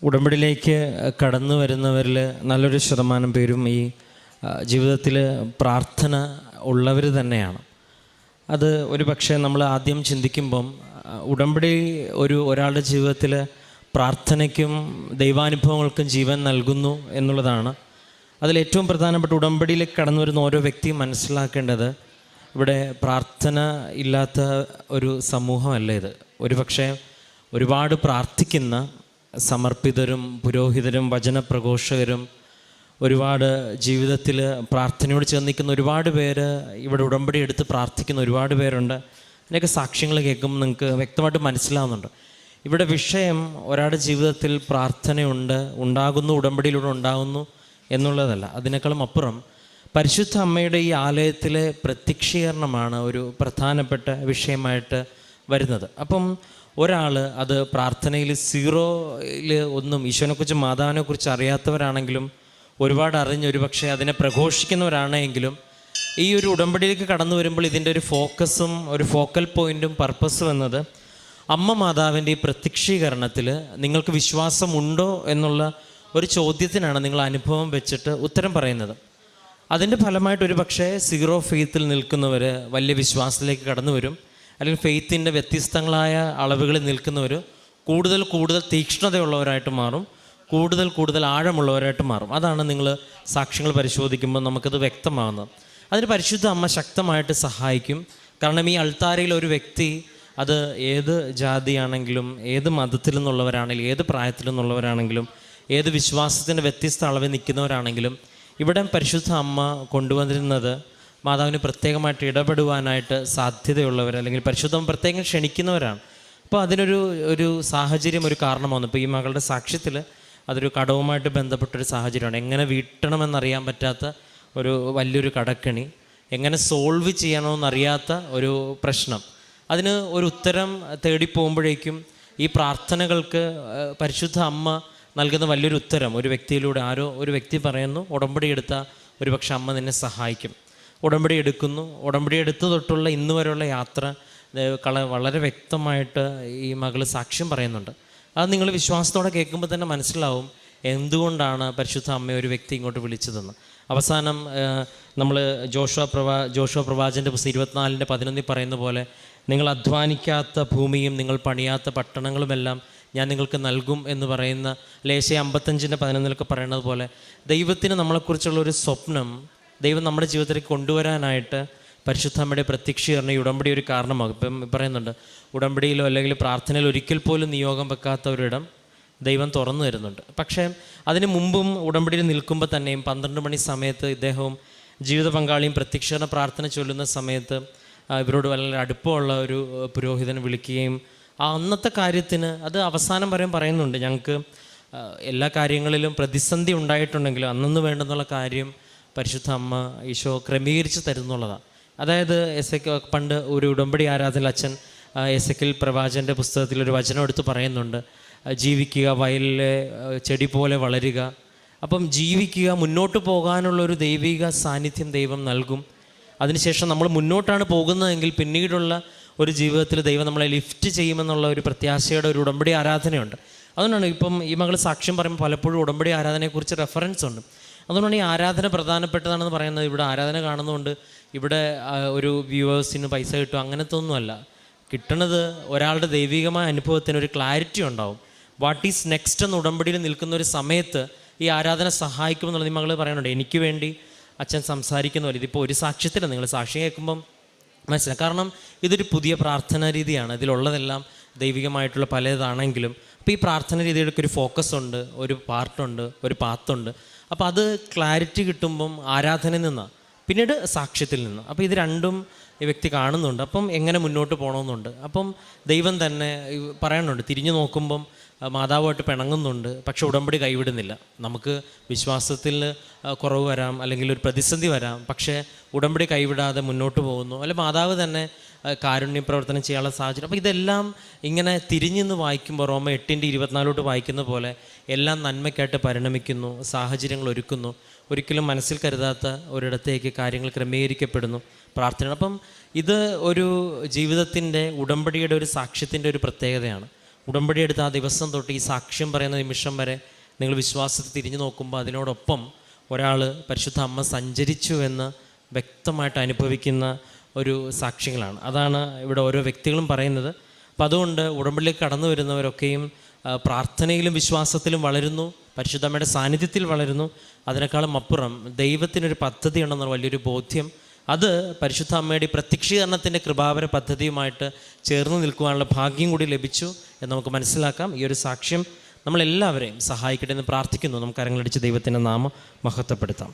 ഉടമ്പടിയിലേക്ക് കടന്നു വരുന്നവരിൽ നല്ലൊരു ശതമാനം പേരും ഈ ജീവിതത്തിൽ പ്രാർത്ഥന ഉള്ളവർ തന്നെയാണ്. അത് ഒരു പക്ഷേ നമ്മൾ ആദ്യം ചിന്തിക്കുമ്പം ഉടമ്പടി ഒരു ഒരാളുടെ ജീവിതത്തിൽ പ്രാർത്ഥനയ്ക്കും ദൈവാനുഭവങ്ങൾക്കും ജീവൻ നൽകുന്നു എന്നുള്ളതാണ്. അതിലേറ്റവും പ്രധാനപ്പെട്ട ഉടമ്പടിയിലേക്ക് കടന്നു വരുന്ന ഓരോ വ്യക്തിയും മനസ്സിലാക്കേണ്ടത് ഇവിടെ പ്രാർത്ഥന ഇല്ലാത്ത ഒരു സമൂഹമല്ല ഇത്. ഒരു പക്ഷേ ഒരുപാട് പ്രാർത്ഥിക്കുന്ന സമർപ്പിതരും പുരോഹിതരും വചനപ്രഘോഷകരും ഒരുപാട് ജീവിതത്തിൽ പ്രാർത്ഥനയോട് ചേർന്ന് നിൽക്കുന്ന ഒരുപാട് പേര് ഇവിടെ ഉടമ്പടി എടുത്ത് പ്രാർത്ഥിക്കുന്ന ഒരുപാട് പേരുണ്ട്. അതിന്റെയൊക്കെ സാക്ഷ്യങ്ങൾ കേൾക്കുമ്പോൾ നിങ്ങൾക്ക് വ്യക്തമായിട്ട് മനസ്സിലാവുന്നുണ്ട്. ഇവിടെ വിഷയം ഒരാളുടെ ജീവിതത്തിൽ പ്രാർത്ഥനയുണ്ട് ഉണ്ടാകുന്നു ഉടമ്പടിയിലൂടെ ഉണ്ടാകുന്നു എന്നുള്ളതല്ല. അതിനേക്കാളും അപ്പുറം പരിശുദ്ധ അമ്മയുടെ ഈ ആലയത്തിലെ പ്രത്യക്ഷീകരണമാണ് ഒരു പ്രധാനപ്പെട്ട വിഷയമായിട്ട് വരുന്നത്. അപ്പം ഒരാൾ അത് പ്രാർത്ഥനയിൽ സീറോയിൽ ഒന്നും ഈശോനെക്കുറിച്ച് മാതാവിനെക്കുറിച്ച് അറിയാത്തവരാണെങ്കിലും ഒരുപാട് അറിഞ്ഞ് ഒരുപക്ഷെ അതിനെ പ്രഘോഷിക്കുന്നവരാണെങ്കിലും ഈ ഒരു ഉടമ്പടിയിലേക്ക് കടന്നു വരുമ്പോൾ ഇതിന്റെ ഒരു ഫോക്കസും ഒരു ഫോക്കൽ പോയിന്റും പർപ്പസും എന്നത് അമ്മ മാതാവിന്റെ ഈ പ്രത്യക്ഷീകരണത്തിൽ നിങ്ങൾക്ക് വിശ്വാസമുണ്ടോ എന്നുള്ള ഒരു ചോദ്യത്തിനാണ് നിങ്ങൾ അനുഭവം വെച്ചിട്ട് ഉത്തരം പറയുന്നത്. അതിന്റെ ഫലമായിട്ട് ഒരു പക്ഷേ സീറോ ഫെയ്ത്തിൽ നിൽക്കുന്നവർ വലിയ വിശ്വാസത്തിലേക്ക് കടന്നു വരും. അല്ലെങ്കിൽ ഫെയ്ത്തിന്റെ വ്യത്യസ്തങ്ങളായ അളവുകളിൽ നിൽക്കുന്നവർ കൂടുതൽ കൂടുതൽ തീക്ഷ്ണതയുള്ളവരായിട്ട് മാറും. കൂടുതൽ കൂടുതൽ ആഴമുള്ളവരായിട്ട് മാറും. അതാണ് നിങ്ങൾ സാക്ഷ്യങ്ങൾ പരിശോധിക്കുമ്പോൾ നമുക്കത് വ്യക്തമാകുന്നത് അതിന് പരിശുദ്ധ അമ്മ ശക്തമായിട്ട് സഹായിക്കും. കാരണം ഈ അൾത്താരയിൽ ഒരു വ്യക്തി അത് ഏത് ജാതിയാണെങ്കിലും ഏത് മതത്തിൽ നിന്നുള്ളവരാണെങ്കിലും ഏത് പ്രായത്തിൽ നിന്നുള്ളവരാണെങ്കിലും ഏത് വിശ്വാസത്തിന്റെ വ്യത്യസ്ത അളവിൽ നിൽക്കുന്നവരാണെങ്കിലും ഇവിടെ പരിശുദ്ധ അമ്മ കൊണ്ടുവന്നിരുന്നത് മാതാവിന് പ്രത്യേകമായിട്ട് ഇടപെടുവാനായിട്ട് സാധ്യതയുള്ളവർ അല്ലെങ്കിൽ പരിശുദ്ധം പ്രത്യേകം ക്ഷണിക്കുന്നവരാണ്. അപ്പോൾ അതിനൊരു ഒരു സാഹചര്യം ഒരു കാരണമാണ് ഇപ്പോൾ ഈ മകളുടെ സാക്ഷ്യത്തിൽ അതൊരു കടവുമായിട്ട് ബന്ധപ്പെട്ടൊരു സാഹചര്യമാണ്. എങ്ങനെ വീട്ടണമെന്നറിയാൻ പറ്റാത്ത ഒരു വലിയൊരു കടക്കിണി എങ്ങനെ സോൾവ് ചെയ്യണമെന്നറിയാത്ത ഒരു പ്രശ്നം. അതിന് ഒരു ഉത്തരം തേടി പോകുമ്പോഴേക്കും ഈ പ്രാർത്ഥനകൾക്ക് പരിശുദ്ധ അമ്മ നൽകുന്ന വലിയൊരു ഉത്തരം ഒരു വ്യക്തിയിലൂടെ ആരോ ഒരു വ്യക്തി പറയുന്നു ഉടമ്പടി എടുത്ത ഒരു പക്ഷെ അമ്മ നിന്നെ സഹായിക്കും. ഉടമ്പടി എടുക്കുന്നു. ഉടമ്പടി എടുത്തു തൊട്ടുള്ള ഇന്ന് വരെയുള്ള യാത്ര വളരെ വ്യക്തമായിട്ട് ഈ മകൾ സാക്ഷ്യം പറയുന്നുണ്ട്. അത് നിങ്ങൾ വിശ്വാസത്തോടെ കേൾക്കുമ്പോൾ തന്നെ മനസ്സിലാവും എന്തുകൊണ്ടാണ് പരിശുദ്ധ അമ്മയെ ഒരു വ്യക്തി ഇങ്ങോട്ട് വിളിച്ചതെന്ന്. അവസാനം നമ്മൾ ജോഷുവ പ്രവാ ജോഷുവ പ്രവാചന്റെ പുസ്തകം ഇരുപത്തിനാലിന്റെ പതിനൊന്നിൽ പറയുന്ന പോലെ നിങ്ങൾ അധ്വാനിക്കാത്ത ഭൂമിയും നിങ്ങൾ പണിയാത്ത പട്ടണങ്ങളുമെല്ലാം ഞാൻ നിങ്ങൾക്ക് നൽകും എന്ന് പറയുന്ന ലേശ അമ്പത്തഞ്ചിന്റെ പതിനൊന്നിലൊക്കെ പറയുന്നത് പോലെ ദൈവത്തിന് നമ്മളെക്കുറിച്ചുള്ള ഒരു സ്വപ്നം ദൈവം നമ്മുടെ ജീവിതത്തിലേക്ക് കൊണ്ടുവരാനായിട്ട് പരിശുദ്ധ അമ്മയുടെ പ്രത്യക്ഷീകരണം ഈ ഉടമ്പടി ഒരു കാരണമാകും. ഇപ്പം പറയുന്നുണ്ട് ഉടമ്പടിയിലോ അല്ലെങ്കിൽ പ്രാർത്ഥനയിൽ ഒരിക്കൽ പോലും നിയോഗം വെക്കാത്ത ഒരിടം ദൈവം തുറന്നു തരുന്നുണ്ട്. പക്ഷേ അതിന് മുമ്പും ഉടമ്പടിയിൽ നിൽക്കുമ്പോൾ തന്നെയും പന്ത്രണ്ട് മണി സമയത്ത് ഇദ്ദേഹവും ജീവിത പങ്കാളിയും പ്രത്യക്ഷീകരണ പ്രാർത്ഥന ചൊല്ലുന്ന സമയത്ത് ഇവരോട് വളരെ അടുപ്പമുള്ള ഒരു പുരോഹിതനെ വിളിക്കുകയും ആ അന്നത്തെ കാര്യത്തിന് അത് അവസാനം വരെയും പറയുന്നുണ്ട്. ഞങ്ങൾക്ക് എല്ലാ കാര്യങ്ങളിലും പ്രതിസന്ധി ഉണ്ടായിട്ടുണ്ടെങ്കിലും അന്നു വേണ്ടെന്നുള്ള കാര്യം പരിശുദ്ധ അമ്മ ഈശോ ക്രമീകരിച്ച് തരുന്നുള്ളതാണ് അതായത് എസ് എ പണ്ട് ഒരു ഉടമ്പടി ആരാധന അച്ഛൻ എസ് എക്കിൽ പ്രവാചന്റെ പുസ്തകത്തിൽ ഒരു വചനം എടുത്ത് പറയുന്നുണ്ട്. ജീവിക്കുക വയലിലെ ചെടി പോലെ വളരുക. അപ്പം ജീവിക്കുക മുന്നോട്ട് പോകാനുള്ള ഒരു ദൈവിക സാന്നിധ്യം ദൈവം നൽകും. അതിനുശേഷം നമ്മൾ മുന്നോട്ടാണ് പോകുന്നതെങ്കിൽ പിന്നീടുള്ള ഒരു ജീവിതത്തിൽ ദൈവം നമ്മളെ ലിഫ്റ്റ് ചെയ്യുമെന്നുള്ള ഒരു പ്രത്യാശയുടെ ഒരു ഉടമ്പടി ആരാധനയുണ്ട്. അതുകൊണ്ടാണ് ഇപ്പം ഈ മകൾ സാക്ഷ്യം പറയുമ്പോൾ പലപ്പോഴും ഉടമ്പടി ആരാധനയെക്കുറിച്ച് റെഫറൻസ് ഉണ്ട്. അതുകൊണ്ടാണ് ഈ ആരാധന പ്രധാനപ്പെട്ടതാണെന്ന് പറയുന്നത്. ഇവിടെ ആരാധന കാണുന്നതുകൊണ്ട് ഇവിടെ ഒരു വ്യൂവേഴ്സിന് പൈസ കിട്ടും അങ്ങനത്തെ ഒന്നുമല്ല കിട്ടണത് ഒരാളുടെ ദൈവികമായ അനുഭവത്തിന് ഒരു ക്ലാരിറ്റി ഉണ്ടാവും. വാട്ട് ഈസ് നെക്സ്റ്റ് എന്ന ഉടമ്പടിയിൽ നിൽക്കുന്ന ഒരു സമയത്ത് ഈ ആരാധന സഹായിക്കുമെന്നുള്ള നിങ്ങൾ പറയുന്നുണ്ട്. എനിക്ക് വേണ്ടി അച്ഛൻ സംസാരിക്കുന്ന പോലെ ഇതിപ്പോൾ ഒരു സാക്ഷ്യത്തില്ല നിങ്ങൾ സാക്ഷി കേൾക്കുമ്പം മനസ്സിലായി കാരണം ഇതൊരു പുതിയ പ്രാർത്ഥനാ രീതിയാണ്. ഇതിലുള്ളതെല്ലാം ദൈവികമായിട്ടുള്ള പലതാണെങ്കിലും അപ്പോൾ ഈ പ്രാർത്ഥന രീതിയുടെ ഒരു ഫോക്കസ് ഉണ്ട് ഒരു പാർട്ടുണ്ട് ഒരു പാത്തുണ്ട് അപ്പോൾ അത് ക്ലാരിറ്റി കിട്ടുമ്പം ആരാധനയിൽ നിന്നാണ് പിന്നീട് സാക്ഷ്യത്തിൽ നിന്ന്. അപ്പോൾ ഇത് രണ്ടും ഈ വ്യക്തി കാണുന്നുണ്ട്. അപ്പം എങ്ങനെ മുന്നോട്ട് പോകണമെന്നുണ്ട് അപ്പം ദൈവം തന്നെ പറയുന്നുണ്ട് തിരിഞ്ഞു നോക്കുമ്പം മാതാവുമായിട്ട് പിണങ്ങുന്നുണ്ട്. പക്ഷെ ഉടമ്പടി കൈവിടുന്നില്ല. നമുക്ക് വിശ്വാസത്തിൽ കുറവ് വരാം. അല്ലെങ്കിൽ ഒരു പ്രതിസന്ധി വരാം. പക്ഷേ ഉടമ്പടി കൈവിടാതെ മുന്നോട്ട് പോകുന്നു. അല്ലെ മാതാവ് തന്നെ കാരുണ്യ പ്രവർത്തനം ചെയ്യാനുള്ള സാഹചര്യം. അപ്പോൾ ഇതെല്ലാം ഇങ്ങനെ തിരിഞ്ഞിന്ന് വായിക്കുമ്പോൾ റോമ എട്ടിന്റെ ഇരുപത്തിനാലോട്ട് വായിക്കുന്ന പോലെ എല്ലാം നന്മയ്ക്കായിട്ട് പരിണമിക്കുന്നു സാഹചര്യങ്ങൾ ഒരുക്കുന്നു. ഒരിക്കലും മനസ്സിൽ കരുതാത്ത ഒരിടത്തേക്ക് കാര്യങ്ങൾ ക്രമീകരിക്കപ്പെടുന്നു പ്രാർത്ഥന അപ്പം ഇത് ഒരു ജീവിതത്തിന്റെ ഉടമ്പടിയുടെ ഒരു സാക്ഷ്യത്തിന്റെ ഒരു പ്രത്യേകതയാണ്. ഉടമ്പടി എടുത്ത ആ ദിവസം തൊട്ട് ഈ സാക്ഷ്യം പറയുന്ന നിമിഷം വരെ നിങ്ങൾ വിശ്വാസത്തിൽ തിരിഞ്ഞു നോക്കുമ്പോൾ അതിനോടൊപ്പം ഒരാൾ പരിശുദ്ധ അമ്മ സഞ്ചരിച്ചു എന്ന് വ്യക്തമായിട്ട് അനുഭവിക്കുന്ന ഒരു സാക്ഷ്യങ്ങളാണ് അതാണ് ഇവിടെ ഓരോ വ്യക്തികളും പറയുന്നത്. അപ്പം അതുകൊണ്ട് ഉടമ്പടിയിലേക്ക് കടന്നു വരുന്നവരൊക്കെയും പ്രാർത്ഥനയിലും വിശ്വാസത്തിലും വളരുന്നു പരിശുദ്ധമ്മയുടെ സാന്നിധ്യത്തിൽ വളരുന്നു. അതിനേക്കാളും അപ്പുറം ദൈവത്തിനൊരു പദ്ധതി ഉണ്ടെന്ന വലിയൊരു ബോധ്യം. അത് പരിശുദ്ധ അമ്മയുടെ പ്രത്യക്ഷീകരണത്തിന്റെ കൃപാപര പദ്ധതിയുമായിട്ട് ചേർന്ന് നിൽക്കുവാനുള്ള ഭാഗ്യം കൂടി ലഭിച്ചു എന്ന് നമുക്ക് മനസ്സിലാക്കാം. ഈ ഒരു സാക്ഷ്യം നമ്മളെല്ലാവരെയും സഹായിക്കട്ടെ എന്ന് പ്രാർത്ഥിക്കുന്നു. നമുക്ക് അരങ്ങളടിച്ച് ദൈവത്തിന്റെ നാമം മഹത്വപ്പെടുത്താം.